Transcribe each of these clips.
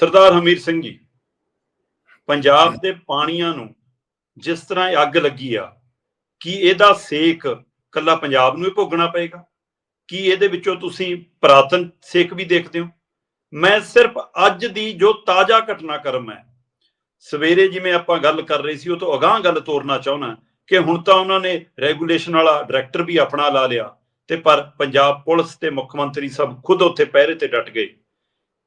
ਸਰਦਾਰ ਹਮੀਰ ਸਿੰਘ ਜੀ, ਪੰਜਾਬ ਦੇ ਪਾਣੀਆਂ ਨੂੰ ਜਿਸ ਤਰ੍ਹਾਂ ਅੱਗ ਲੱਗੀ ਆ, ਕੀ ਇਹਦਾ ਸੇਕ ਕੱਲਾ ਪੰਜਾਬ ਨੂੰ ਹੀ ਭੋਗਣਾ ਪਏਗਾ? ਕੀ ਇਹਦੇ ਵਿੱਚੋਂ ਤੁਸੀਂ ਪ੍ਰਾਤਨ ਸੇਕ ਵੀ ਦੇਖਦੇ ਹੋ? ਮੈਂ ਸਿਰਫ ਅੱਜ ਦੀ ਜੋ ਤਾਜ਼ਾ ਘਟਨਾਕ੍ਰਮ ਹੈ, ਸਵੇਰੇ ਜਿਵੇਂ ਆਪਾਂ ਗੱਲ ਕਰ ਰਹੇ ਸੀ, ਉਹ ਤੋਂ ਅਗਾਹ ਗੱਲ ਤੋਰਨਾ ਚਾਹੁੰਦਾ ਕਿ ਹੁਣ ਤਾਂ ਉਹਨਾਂ ਨੇ ਰੈਗੂਲੇਸ਼ਨ ਵਾਲਾ ਡਾਇਰੈਕਟਰ ਵੀ ਆਪਣਾ ਲਾ ਲਿਆ, ਤੇ ਪਰ ਪੰਜਾਬ ਪੁਲਿਸ ਤੇ ਮੁੱਖ ਮੰਤਰੀ ਸਭ ਖੁਦ ਉੱਥੇ ਪਹਿਰੇ ਤੇ ਡਟ ਗਏ।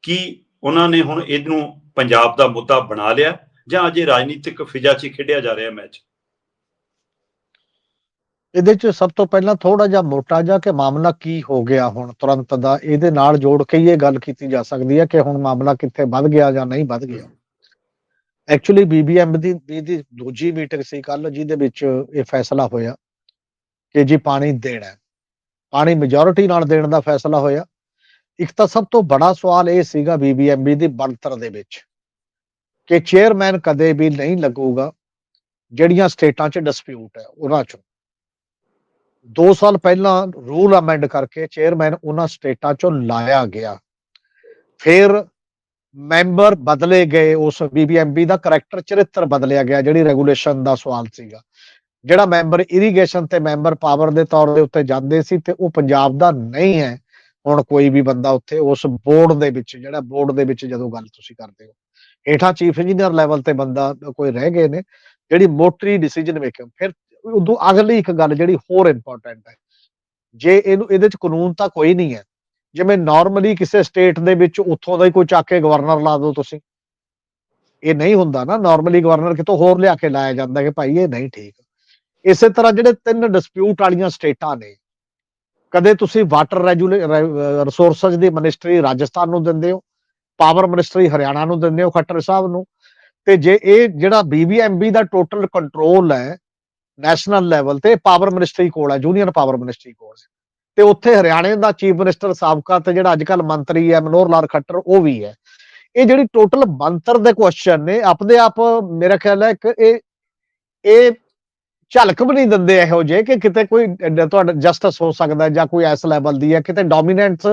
ਕਿ ਉਹਨਾਂ ਨੇ ਹੁਣ ਇਹਨੂੰ ਪੰਜਾਬ ਦਾ ਮੁੱਦਾ ਬਣਾ ਲਿਆ ਜਾਂ ਅਜੇ ਰਾਜਨੀਤਿਕ ਫਿਜਾ 'ਚ ਖੇਡਿਆ ਜਾ ਰਿਹਾ ਮੈਚ। ਇਹਦੇ ਚ ਸਭ ਤੋਂ ਪਹਿਲਾਂ ਥੋੜਾ ਜਿਹਾ ਮੋਟਾ ਜਿਹਾ ਕਿ ਮਾਮਲਾ ਕੀ ਹੋ ਗਿਆ ਹੁਣ ਤੁਰੰਤ ਦਾ, ਇਹਦੇ ਨਾਲ ਜੋੜ ਕੇ ਇਹ ਗੱਲ ਕੀਤੀ ਜਾ ਸਕਦੀ ਹੈ ਕਿ ਹੁਣ ਮਾਮਲਾ ਕਿੱਥੇ ਵੱਧ ਗਿਆ ਜਾਂ ਨਹੀਂ ਵੱਧ ਗਿਆ। ਐਕਚੁਅਲੀ ਬੀਬੀਐਮ ਦੀ ਦੀ ਦੀ ਦੂਜੀ ਮੀਟਿੰਗ ਸੀ ਕੱਲ ਜਿਹਦੇ ਵਿੱਚ ਇਹ ਫੈਸਲਾ ਹੋਇਆ ਕਿ ਜੀ ਪਾਣੀ ਦੇਣਾ ਪਾਣੀ ਮੈਜੋਰਿਟੀ ਨਾਲ ਦੇਣ ਦਾ ਫੈਸਲਾ ਹੋਇਆ। ਇੱਕ ਤਾਂ ਸਭ ਤੋਂ ਬੜਾ ਸਵਾਲ ਇਹ ਸੀਗਾ ਬੀਬੀਐਮਬੀ ਦੀ ਬਣਤਰ ਦੇ ਵਿੱਚ ਕਿ ਚੇਅਰਮੈਨ ਕਦੇ ਵੀ ਨਹੀਂ ਲੱਗੂਗਾ ਜਿਹੜੀਆਂ ਸਟੇਟਾਂ 'ਚ ਡਿਸਪਿਊਟ ਹੈ ਉਹਨਾਂ 'ਚੋਂ। 2 ਸਾਲ ਪਹਿਲਾਂ ਰੂਲ ਅਮੈਂਡ ਕਰਕੇ ਚੇਅਰਮੈਨ ਉਹਨਾਂ ਸਟੇਟਾਂ 'ਚੋਂ ਲਾਇਆ ਗਿਆ। ਫਿਰ ਮੈਂਬਰ ਬਦਲੇ ਗਏ, ਉਸ ਬੀਬੀਐਮਬੀ ਦਾ ਕਰੈਕਟਰ ਚਰਿੱਤਰ ਬਦਲਿਆ ਗਿਆ, ਜਿਹੜੀ ਰੈਗੂਲੇਸ਼ਨ ਦਾ ਸਵਾਲ ਸੀਗਾ। ਜਿਹੜਾ ਮੈਂਬਰ ਇਰੀਗੇਸ਼ਨ ਤੇ ਮੈਂਬਰ ਪਾਵਰ ਦੇ ਤੌਰ ਦੇ ਉੱਤੇ ਜਾਂਦੇ ਸੀ ਤੇ ਉਹ ਪੰਜਾਬ ਦਾ ਨਹੀਂ ਹੈ। ਹੁਣ ਕੋਈ ਵੀ ਬੰਦਾ ਉੱਥੇ ਉਸ ਬੋਰਡ ਦੇ ਵਿੱਚ, ਜਿਹੜਾ ਬੋਰਡ ਦੇ ਵਿੱਚ ਜਦੋਂ ਗੱਲ ਤੁਸੀਂ ਕਰਦੇ ਹੋ, ਹੇਠਾਂ ਚੀਫ ਇੰਜੀਨੀਅਰ ਲੈਵਲ ਤੇ ਬੰਦਾ ਕੋਈ ਰਹਿ ਗਏ ਨੇ, ਜਿਹੜੀ ਮੋਟਰੀ ਡਿਸੀਜਨ ਮੇਕਿੰਗ ਫਿਰ ਉਦੋਂ ਅਗਲੀ ਇੱਕ ਗੱਲ ਜਿਹੜੀ ਹੋਰ ਇੰਪੋਰਟੈਂਟ ਹੈ, ਜੇ ਇਹਨੂੰ, ਇਹਦੇ ਚ ਕਾਨੂੰਨ ਤਾਂ ਕੋਈ ਨਹੀਂ ਹੈ, ਜਿਵੇਂ ਨਾਰਮਲੀ ਕਿਸੇ ਸਟੇਟ ਦੇ ਵਿੱਚ ਉੱਥੋਂ ਦਾ ਹੀ ਕੋਈ ਚੱਕ ਕੇ ਗਵਰਨਰ ਲਾ ਦਿਓ ਤੁਸੀਂ, ਇਹ ਨਹੀਂ ਹੁੰਦਾ ਨਾ ਨਾਰਮਲੀ ਗਵਰਨਰ ਕਿਤੋਂ ਹੋਰ ਲਿਆ ਕੇ ਲਾਇਆ ਜਾਂਦਾ ਕਿ ਭਾਈ ਇਹ ਨਹੀਂ ਠੀਕ। ਇਸੇ ਤਰ੍ਹਾਂ ਜਿਹੜੇ ਤਿੰਨ ਡਿਸਪਿਊਟ ਵਾਲੀਆਂ ਸਟੇਟਾਂ ਨੇ ਕਦੇ ਤੁਸੀਂ ਵਾਟਰ ਰਿਸੋਰਸਸ ਦੀ ਮਿਨਿਸਟਰੀ ਰਾਜਸਥਾਨ ਨੂੰ ਦਿੰਦੇ ਹੋ ਪਾਵਰ ਮਿਨਿਸਟਰੀ ਹਰਿਆਣਾ ਨੂੰ ਦਿੰਦੇ ਹੋ ਖੱਟਰ ਸਾਹਿਬ ਨੂੰ? ਤੇ ਜੇ ਇਹ ਜਿਹੜਾ ਬੀਬੀਐਮਬੀ ਦਾ ਟੋਟਲ ਕੰਟਰੋਲ ਹੈ ਨੈਸ਼ਨਲ ਲੈਵਲ ਤੇ ਪਾਵਰ ਮਿਨਿਸਟਰੀ ਕੋਲ ਹੈ ਜੂਨੀਅਰ ਪਾਵਰ ਮਿਨਿਸਟਰੀ ਕੋਲ ਹੈ। ਤੇ ਉੱਥੇ ਹਰਿਆਣੇ ਦਾ ਚੀਫ ਮਿਨਿਸਟਰ ਸਾਬਕਾ ਤੇ ਜਿਹੜਾ ਅੱਜ ਕੱਲ ਮੰਤਰੀ ਹੈ ਮਨੋਹਰ ਲਾਲ ਖੱਟਰ, ਉਹ ਵੀ ਹੈ। ਇਹ ਜਿਹੜੀ ਟੋਟਲ ਮੰਤਰ ਦੇ ਕੁਐਸਚਨ ਨੇ ਆਪਦੇ ਆਪ, ਮੇਰਾ ਖਿਆਲ ਹੈ ਕਿ ਇਹ ਇਹ ਝਲਕ ਵੀ ਨਹੀਂ ਦਿੰਦੇ ਇਹੋ ਜੇ ਕਿ ਕਿਤੇ ਕੋਈ ਤੁਹਾਡਾ ਜਸਟਿਸ ਹੋ ਸਕਦਾ ਜਾਂ ਕੋਈ ਇਸ ਲੈਵਲ ਦੀ ਹੈ, ਕਿਤੇ ਡੋਮੀਨੈਂਸ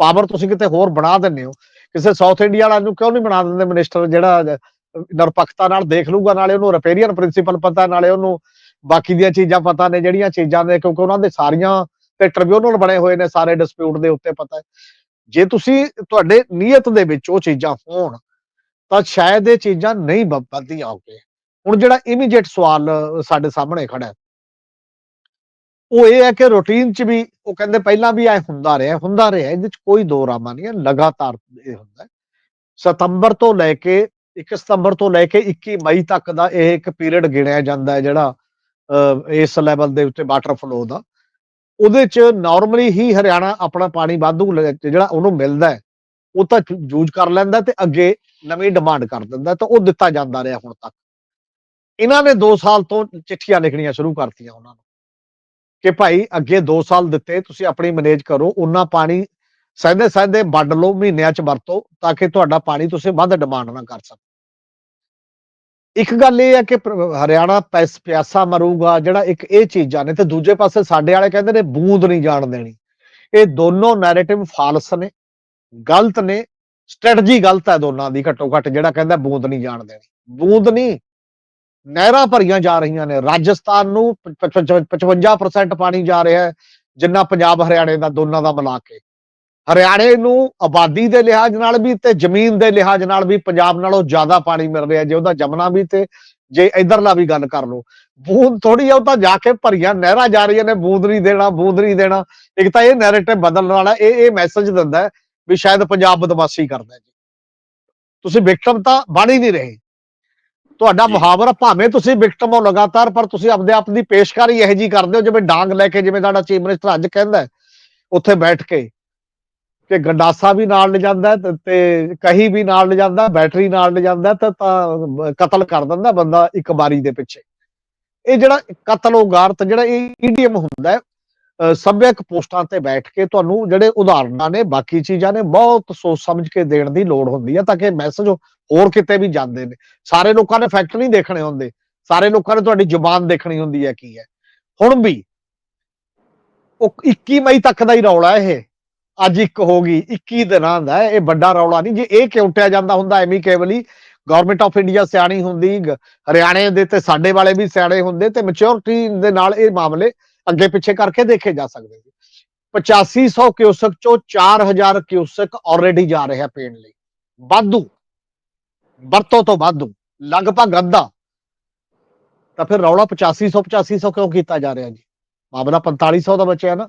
ਪਾਵਰ ਤੁਸੀਂ ਕਿਤੇ ਹੋਰ ਬਣਾ ਦਿੰਦੇ ਹੋ। ਕਿਸੇ ਸਾਊਥ ਇੰਡੀਆ ਵਾਲਾ ਨੂੰ ਕਿਉਂ ਨਹੀਂ ਬਣਾ ਦਿੰਦੇ ਮਿਨਿਸਟਰ ਜਿਹੜਾ ਨਿਰਪੱਖਤਾ ਨਾਲ ਦੇਖ ਲੂਗਾ ਨਾਲੇ ਉਹਨੂੰ ਰਿਪੇਰੀਅਨ ਪ੍ਰਿੰਸੀਪਲ ਪਤਾ, ਨਾਲੇ ਉਹਨੂੰ ਬਾਕੀ ਦੀਆਂ ਚੀਜ਼ਾਂ ਪਤਾ ਨੇ, ਜਿਹੜੀਆਂ ਚੀਜ਼ਾਂ ਨੇ, ਕਿਉਂਕਿ ਉਹਨਾਂ ਦੇ ਸਾਰੀਆਂ ਤੇ ਟ੍ਰਿਬਿਊਨਲ ਬਣੇ ਹੋਏ ਨੇ, ਸਾਰੇ ਡਿਸਪਿਊਟ ਦੇ ਉੱਤੇ ਪਤਾ ਹੈ। ਜੇ ਤੁਸੀਂ ਤੁਹਾਡੇ ਨੀਅਤ ਦੇ ਵਿੱਚ ਉਹ ਚੀਜ਼ਾਂ ਹੋਣ, ਤਾਂ ਸ਼ਾਇਦ ਇਹ ਚੀਜ਼ਾਂ ਨਹੀਂ ਵ- ਵੱਧਦੀਆਂ ਹੋਗੇ ਹੁਣ ਜਿਹੜਾ ਇਮੀਡੀਏਟ ਸਵਾਲ ਸਾਡੇ ਸਾਹਮਣੇ ਖੜਾ ਹੈ। ਉਹ ਇਹ ਹੈ ਕਿ ਰੂਟੀਨ 'ਚ ਵੀ ਉਹ ਕਹਿੰਦੇ ਪਹਿਲਾਂ ਵੀ ਐ ਹੁੰਦਾ ਰਿਹਾ ਹੁੰਦਾ ਰਿਹਾ ਇਹਦੇ 'ਚ ਕੋਈ ਦੋ ਰਾਮਾ ਨਹੀਂ ਹੈ ਲਗਾਤਾਰ ਇਹ ਹੁੰਦਾ ਸਤੰਬਰ ਤੋਂ ਲੈ ਕੇ 1 ਸਤੰਬਰ ਤੋਂ ਲੈ ਕੇ 21 ਮਈ ਤੱਕ ਦਾ ਇਹ ਇੱਕ ਪੀਰੀਅਡ ਗਿਣਿਆ ਜਾਂਦਾ ਹੈ ਜਿਹੜਾ ਅ, ਇਸ ਲੈਵਲ ਦੇ ਉੱਤੇ ਵਾਟਰ ਫਲੋ ਦਾ। ਉਹਦੇ 'ਚ ਨਾਰਮਲੀ ਹੀ ਹਰਿਆਣਾ ਆਪਣਾ ਪਾਣੀ ਵਾਧੂ ਜਿਹੜਾ ਉਹਨੂੰ ਮਿਲਦਾ ਹੈ ਉਹ ਤਾਂ ਯੂਜ਼ ਕਰ ਲੈਂਦਾ ਤੇ ਅੱਗੇ ਨਵੀਂ ਡਿਮਾਂਡ ਕਰ ਦਿੰਦਾ ਤਾਂ ਉਹ ਦਿੱਤਾ ਜਾਂਦਾ ਰਿਹਾ ਹੁਣ ਤੱਕ। ਇਹਨਾਂ ਨੇ 2 ਸਾਲ ਤੋਂ ਚਿੱਠੀਆਂ ਲਿਖਣੀਆਂ ਸ਼ੁਰੂ ਕਰਤੀਆਂ ਉਹਨਾਂ ਨੂੰ ਕਿ ਭਾਈ ਅੱਗੇ 2 ਸਾਲ ਦਿੱਤੇ, ਤੁਸੀਂ ਆਪਣੀ ਮੈਨੇਜ ਕਰੋ ਉਹਨਾਂ ਪਾਣੀ ਸਹਿੰਦੇ ਸਹਿੰਦੇ ਵੱਢ ਲਓ, ਮਹੀਨਿਆਂ ਚ ਵਰਤੋ ਤਾਂ ਕਿ ਤੁਹਾਡਾ ਪਾਣੀ ਤੁਸੀਂ ਵੱਧ ਡਿਮਾਂਡ ਨਾ ਕਰ ਸਕੋ। ਇੱਕ ਗੱਲ ਇਹ ਹੈ ਕਿ ਹਰਿਆਣਾ ਪੈਸ, ਪਿਆਸਾ ਮਰੂਗਾ, ਜਿਹੜਾ ਇੱਕ ਇਹ ਚੀਜ਼ਾਂ ਨੇ ਤੇ ਦੂਜੇ ਪਾਸੇ ਸਾਡੇ ਵਾਲੇ ਕਹਿੰਦੇ ਨੇ ਬੂੰਦ ਨਹੀਂ ਜਾਣ ਦੇਣੀ। ਇਹ ਦੋਨੋਂ ਨੈਰੇਟਿਵ ਫਾਲਸ ਨੇ, ਗਲਤ ਨੇ ਸਟ੍ਰੈਟਜੀ ਗਲਤ ਹੈ ਦੋਨਾਂ ਦੀ ਘੱਟੋ ਘੱਟ ਜਿਹੜਾ ਕਹਿੰਦਾ ਬੂੰਦ ਨਹੀਂ ਜਾਣ ਦੇਣੀ। ਬੂੰਦ ਨਹੀਂ ਨਹਿਰਾਂ ਭਰੀਆਂ ਜਾ ਰਹੀਆਂ ਨੇ। ਰਾਜਸਥਾਨ ਨੂੰ 55% ਪਾਣੀ ਜਾ ਰਿਹਾ ਹੈ, ਜਿੰਨਾ ਪੰਜਾਬ, ਹਰਿਆਣੇ ਦਾ, ਦੋਨਾਂ ਦਾ ਮਿਲਾ ਕੇ। ਹਰਿਆਣੇ ਨੂੰ ਆਬਾਦੀ ਦੇ ਲਿਹਾਜ਼ ਨਾਲ ਵੀ ਤੇ ਜ਼ਮੀਨ ਦੇ ਲਿਹਾਜ਼ ਨਾਲ ਵੀ ਪੰਜਾਬ ਨਾਲੋਂ ਜ਼ਿਆਦਾ ਪਾਣੀ ਮਿਲ ਰਿਹਾ ਜੇ ਉਹਦਾ ਜਮਨਾ ਵੀ ਤੇ, ਜੇ ਇਧਰਲਾ ਵੀ ਗੱਲ ਕਰ ਲਓ, ਬੂੰਦ ਥੋੜੀ ਆ, ਉਹ ਤਾਂ ਜਾ ਕੇ ਭਰੀਆਂ ਨਹਿਰਾਂ ਜਾ ਰਹੀਆਂ ਨੇ, ਬੂੰਦ ਨਹੀਂ ਦੇਣਾ, ਬੂੰਦ ਨਹੀਂ ਦੇਣਾ। ਇੱਕ ਤਾਂ ਇਹ ਨੈਰੇਟਿਵ ਬਦਲਣ ਵਾਲਾ, ਇਹ ਇਹ ਮੈਸੇਜ ਦਿੰਦਾ ਵੀ ਸ਼ਾਇਦ ਪੰਜਾਬ ਬਦਮਾਸ਼ੀ ਕਰਦਾ ਜੀ। ਤੁਸੀਂ ਵਿਕਟਮ ਤਾਂ ਬਣ ਹੀ ਨਹੀਂ ਰਹੇ। ਤੁਹਾਡਾ। ਮੁਹਾਵਰਾ ਭਾਵੇਂ ਤੁਸੀਂ ਵਿਕਟਮ ਹੋ ਲਗਾਤਾਰ ਪਰ ਤੁਸੀਂ ਆਪਦੇ ਆਪ ਦੀ ਪੇਸ਼ਕਾਰੀ ਇਹੋ ਜੀ ਕਰਦੇ ਹੋ ਜਿਵੇਂ ਡਾਂਗ ਲੈ ਕੇ ਜਿਵੇਂ ਸਾਡਾ ਚੀਫ ਮਿਨਿਸਟਰ ਅੱਜ ਕਹਿੰਦਾ ਉੱਥੇ ਬੈਠ ਕੇ ਕਿ ਗੰਡਾਸਾ ਵੀ ਨਾਲ ਲੈ ਜਾਂਦਾ ਤੇ- ਕਹੀ ਵੀ ਨਾਲ ਲੈ ਜਾਂਦਾ ਬੈਟਰੀ ਨਾਲ ਲੈ ਜਾਂਦਾ ਤਾਂ ਤਾਂ ਕਤਲ ਕਰ ਦਿੰਦਾ ਬੰਦਾ ਇੱਕ ਵਾਰੀ ਦੇ ਪਿੱਛੇ ਇਹ ਜਿਹੜਾ ਕਤਲ ਉਗਾਰਤ ਜਿਹੜਾ ਇਹ ਈਡੀਐਮ ਹੁੰਦਾ ਹੈ ਅ, ਸੱਭਿਅਕ ਪੋਸਟਾਂ ਤੇ ਬੈਠ ਕੇ ਤੁਹਾਨੂੰ ਜਿਹੜੇ ਉਦਾਹਰਨਾਂ ਨੇ ਬਾਕੀ ਚੀਜ਼ਾਂ ਨੇ ਬਹੁਤ ਸੋਚ ਸਮਝ ਕੇ ਦੇਣ ਦੀ ਲੋੜ ਹੁੰਦੀ ਹੈ ਤਾਂ ਕਿ ਮੈਸੇਜ ਹੋਰ ਕਿਤੇ ਵੀ ਜਾਂਦੇ ਨੇ। ਸਾਰੇ ਲੋਕਾਂ ਨੇ ਫੈਕਟ ਨਹੀਂ ਦੇਖਣੇ ਹੁੰਦੇ। ਸਾਰੇ ਲੋਕਾਂ ਨੇ ਤੁਹਾਡੀ ਜ਼ੁਬਾਨ ਦੇਖਣੀ ਹੁੰਦੀ ਹੈ ਕੀ ਹੈ। ਹੁਣ ਵੀ ਉਹ 21 ਮਈ ਤੱਕ ਦਾ ਹੀ ਰੌਲਾ ਇਹ। ਅੱਜ ਇੱਕ ਹੋ ਗਈ 21 ਦਿਨਾਂ ਦਾ ਇਹ ਵੱਡਾ ਰੌਲਾ ਨਹੀਂ। ਜੇ ਇਹ ਕਿਉਂਟਿਆ ਜਾਂਦਾ ਹੁੰਦਾ ਐਮੀ ਕੇਵਲੀ ਗਵਰਨਮੈਂਟ ਆਫ ਇੰਡੀਆ ਸਿਆਣੀ ਹੁੰਦੀ ਹਰਿਆਣੇ ਦੇ ਤੇ ਸਾਡੇ ਵਾਲੇ ਵੀ ਸਿਆਣੇ ਹੁੰਦੇ ਤੇ ਮੈਚੁਰਿਟੀ ਦੇ ਨਾਲ ਇਹ ਮਾਮਲੇ ਅੱਗੇ ਪਿੱਛੇ ਕਰਕੇ ਦੇਖੇ ਜਾ ਸਕਦੇ ਸੀ। 8500 ਕਿਊਸਕ ਚੋਂ 4000 ਕਿਊਸਕ ਆਲਰੇਡੀ ਜਾ ਰਿਹਾ ਪੀਣ ਲਈ। ਵਾਧੂ। ਵਰਤੋਂ ਤੋਂ ਵਾਧੂ। ਲਗਭਗ ਅੱਧਾ। ਤਾਂ ਫਿਰ ਰੌਲਾ 8500 8500 ਕਿਉਂ ਕੀਤਾ ਜਾ ਰਿਹਾ ਜੀ? ਮਾਮਲਾ 4500 ਦਾ ਬਚਿਆ ਨਾ।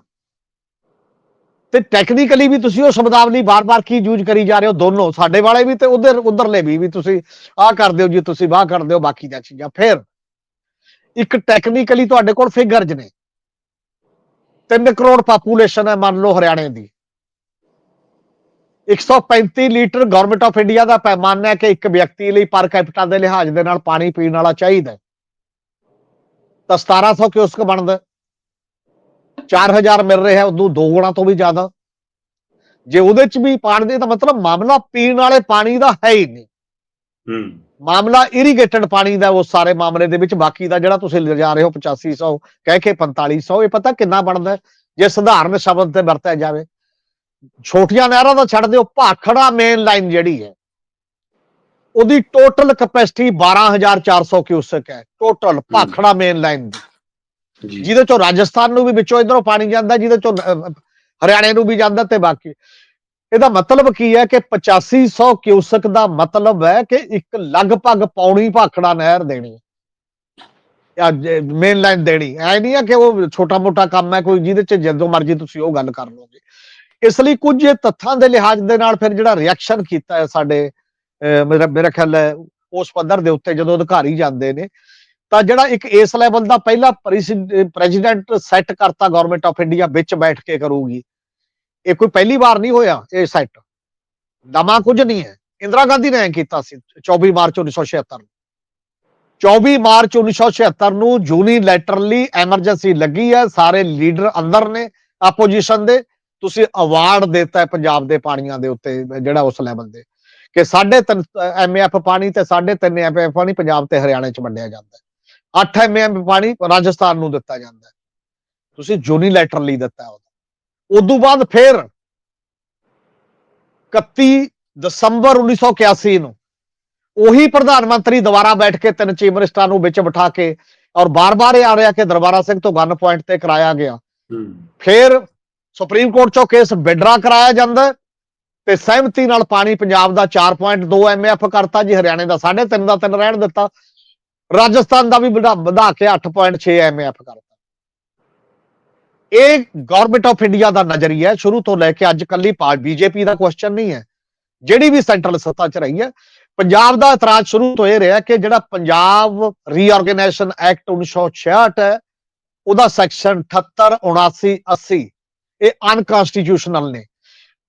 ਤੇ ਟੈਕਨੀਕਲੀ ਵੀ ਤੁਸੀਂ ਉਹ ਸ਼ਬਦਾਵਲੀ ਬਾਰ-ਬਾਰ ਕੀ ਯੂਜ਼ ਕਰੀ ਜਾ ਰਹੇ ਹੋ? ਦੋਨੋਂ। ਸਾਡੇ ਵਾਲੇ ਵੀ ਤੇ ਉਧਰ, ਉਧਰਲੇ ਵੀ ਵੀ ਤੁਸੀਂ ਆਹ ਕਰਦੇ ਹੋ ਜੀ, ਤੁਸੀਂ ਵਾਹ ਕਰਦੇ ਹੋ ਬਾਕੀ ਦੀਆਂ ਚੀਜ਼ਾਂ। ਫਿਰ ਇੱਕ ਟੈਕਨੀਕਲੀ ਤੁਹਾਡੇ ਕੋਲ ਫਿਗਰਜ ਨੇ। 3 ਕਰੋੜ ਪਾਪੂਲੇਸ਼ਨ ਹੈ ਮੰਨ ਲਓ ਹਰਿਆਣੇ ਦੀ 135 ਲੀਟਰ ਗਵਰਨਮੈਂਟ ਆਫ ਇੰਡੀਆ ਦਾ ਪੈਮਾਨਾ ਹੈ ਕਿ ਇੱਕ ਵਿਅਕਤੀ ਲਈ ਪਰ ਕੈਪੀਟਾ ਦੇ ਲਿਹਾਜ਼ ਦੇ ਨਾਲ ਪਾਣੀ ਪੀਣ ਵਾਲਾ ਚਾਹੀਦਾ ਹੈ। ਤਾਂ 1700 ਕਿਉਸਕ ਬਣਦਾ ਹੈ। 4000 ਮਿਲ ਰਿਹਾ, ਉਦੋਂ ਦੋ ਗੁਣਾ ਤੋਂ ਵੀ ਜ਼ਿਆਦਾ ਜੇ ਉਹਦੇ ਚ ਵੀ ਪਾਣੀ ਦੇ ਤਾਂ ਮਤਲਬ ਮਾਮਲਾ ਪੀਣ ਵਾਲੇ ਪਾਣੀ ਦਾ ਹੈ ਹੀ ਨਹੀਂ ਮਾਮਲਾ ਇਰੀਗੇਟਡ ਪਾਣੀ ਦਾ ਉਸ ਸਾਰੇ ਮਾਮਲੇ ਦੇ ਵਿੱਚ ਬਾਕੀ ਦਾ ਜਿਹੜਾ ਤੁਸੀਂ ਲਿਜਾ ਰਹੇ ਹੋ 8500 ਕਹਿ ਕੇ 4500 ਇਹ ਪਤਾ ਕਿੰਨਾ ਬਣਦਾ ਹੈ? ਜੇ ਸਧਾਰਨ ਸ਼ਬਦ ਤੇ ਵਰਤਿਆ ਜਾਵੇ। ਛੋਟੀਆਂ ਨਹਿਰਾਂ ਦਾ ਛੱਡ ਦਿਓ ਭਾਖੜਾ ਮੇਨ ਲਾਈਨ ਜਿਹੜੀ ਹੈ ਉਹਦੀ ਟੋਟਲ ਕਪੈਸਿਟੀ 12400 ਕਿਊਸਕ ਹੈ। ਟੋਟਲ ਭਾਖੜਾ ਮੇਨ ਲਾਈਨ ਦੀ। ਜਿਹਦੇ ਚੋਂ ਰਾਜਸਥਾਨ ਨੂੰ ਵੀ ਵਿੱਚੋਂ ਇਧਰੋਂ ਪਾਣੀ ਜਾਂਦਾ ਜਿਹਦੇ ਚੋਂ ਹਰਿਆਣੇ ਨੂੰ ਵੀ ਜਾਂਦਾ ਤੇ ਬਾਕੀ। ਇਹਦਾ ਮਤਲਬ ਕੀ ਹੈ ਕਿ 8500 ਕਿਊਸਕ ਦਾ ਮਤਲਬ ਹੈ ਕਿ ਇੱਕ ਲਗਭਗ ਪੌਣੀ ਭਾਖੜਾ ਨਹਿਰ ਦੇਣੀ ਮੇਨ ਲਾਈਨ ਦੇਣੀ ਐ ਨਹੀਂ ਹੈ ਕਿ ਉਹ ਛੋਟਾ ਮੋਟਾ ਕੰਮ ਹੈ ਕੋਈ ਜਿਹਦੇ ਚ ਜਦੋਂ ਮਰਜ਼ੀ ਤੁਸੀਂ ਉਹ ਗੱਲ ਕਰ ਲਓਗੇ। ਇਸ ਲਈ ਕੁਝ ਤੱਥਾਂ ਦੇ ਲਿਹਾਜ਼ ਦੇ ਨਾਲ ਫਿਰ ਜਿਹੜਾ ਰਿਐਕਸ਼ਨ ਕੀਤਾ ਹੈ ਸਾਡੇ ਅਹ, ਮੇਰਾ ਮੇਰਾ ਖਿਆਲ ਹੈ ਉਸ ਪੱਧਰ ਦੇ ਉੱਤੇ ਜਦੋਂ ਅਧਿਕਾਰੀ ਜਾਂਦੇ ਨੇ ਤਾਂ ਜਿਹੜਾ ਇੱਕ ਇਸ ਲੈਵਲ ਦਾ ਪਹਿਲਾ ਪ੍ਰੈਜ਼ੀਡੈਂਟ ਸੈੱਟ ਕਰਤਾ ਗਵਰਨਮੈਂਟ ਆਫ ਇੰਡੀਆ ਵਿੱਚ ਬੈਠ ਕੇ ਕਰੂਗੀ। ਇਹ ਕੋਈ ਪਹਿਲੀ ਵਾਰ ਨਹੀਂ ਹੋਇਆ ਇਹ ਸੈੱਟ ਨਵਾਂ ਕੁਝ ਨਹੀਂ ਹੈ। ਇੰਦਰਾ ਗਾਂਧੀ ਨੇ ਕੀਤਾ ਸੀ 24 ਮਾਰਚ 1976 ਨੂੰ। 24 ਮਾਰਚ 1976 ਨੂੰ ਯੂਨੀਲੈਟਰਲੀ ਐਮਰਜੈਂਸੀ ਲੱਗੀ ਹੈ, ਸਾਰੇ ਲੀਡਰ ਅੰਦਰ ਨੇ ਆਪੋਜੀਸ਼ਨ ਦੇ। ਤੁਸੀਂ ਅਵਾਰਡ ਦਿੱਤਾ ਹੈ ਪੰਜਾਬ ਦੇ ਪਾਣੀਆਂ ਦੇ ਉੱਤੇ, ਜਿਹੜਾ ਉਸ ਲੈਵਲ ਦੇ। ਕਿ 3.5 ਐਮਐਫ ਪਾਣੀ ਤੇ 3.5 ਐਮਐਫ ਪਾਣੀ ਪੰਜਾਬ ਤੇ ਹਰਿਆਣੇ ਚ ਵੰਡਿਆ ਜਾਂਦਾ ਹੈ। 8 ਐਮਐਮ ਪਾਣੀ ਰਾਜਸਥਾਨ ਨੂੰ ਦਿੱਤਾ ਜਾਂਦਾ ਹੈ। ਤੁਸੀਂ ਯੂਨੀਲੈਟਰਲੀ ਦਿੱਤਾ ਹੈ ਉਦੋਂ ਬਾਅਦ ਫਿਰ 31 ਦਸੰਬਰ 1981 ਨੂੰ ਉਹੀ ਪ੍ਰਧਾਨ ਮੰਤਰੀ ਦੁਬਾਰਾ ਬੈਠ ਕੇ ਤਿੰਨ ਚੀਫ ਮਿਨਿਸਟਰਾਂ ਨੂੰ ਵਿੱਚ ਬਿਠਾ ਕੇ ਔਰ ਬਾਰ-ਬਾਰ ਇਹ ਆ ਰਿਹਾ ਕਿ ਦਰਬਾਰਾ ਸਿੰਘ ਤੋਂ ਗਨ ਪੁਆਇੰਟ ਤੇ ਕਰਾਇਆ ਗਿਆ। ਫਿਰ ਸੁਪਰੀਮ ਕੋਰਟ ਚੋਂ ਕੇਸ ਵਿਡਰਾ ਕਰਾਇਆ ਜਾਂਦਾ ਤੇ ਸਹਿਮਤੀ ਨਾਲ ਪਾਣੀ ਪੰਜਾਬ ਦਾ 4.2 ਐਮਐਫ ਕਰਤਾ ਜੀ ਹਰਿਆਣੇ ਦਾ 3.5 ਦਾ 3 ਰਹਿਣ ਦਿੱਤਾ। ਰਾਜਸਥਾਨ ਦਾ ਵੀ ਵਧਾ ਵਧਾ ਕੇ 8.6 ਐਮਐਫ ਕਰਤਾ ਇਹ ਗਵਰਨਮੈਂਟ ਆਫ ਇੰਡੀਆ ਦਾ ਨਜ਼ਰੀਆ ਹੈ। ਸ਼ੁਰੂ ਤੋਂ ਲੈ ਕੇ ਅੱਜ ਕੱਲੀ ਬੀਜੇਪੀ ਦਾ ਕੁਐਸਚਨ ਨਹੀਂ ਹੈ। ਜਿਹੜੀ ਵੀ ਸੈਂਟਰਲ ਸੱਤਾ 'ਚ ਰਹੀ ਹੈ, ਪੰਜਾਬ ਦਾ ਇਤਰਾਜ਼ ਸ਼ੁਰੂ ਤੋਂ ਇਹ ਰਿਹਾ ਕਿ ਜਿਹੜਾ ਪੰਜਾਬ ਰੀਆਰਗੇਨਾਈਜੇਸ਼ਨ ਐਕਟ 1966 ਹੈ, ਉਹਦਾ ਸੈਕਸ਼ਨ 78 79 80 ਇਹ ਅਨਕਨਸਟੀਟਿਊਸ਼ਨਲ ਨੇ।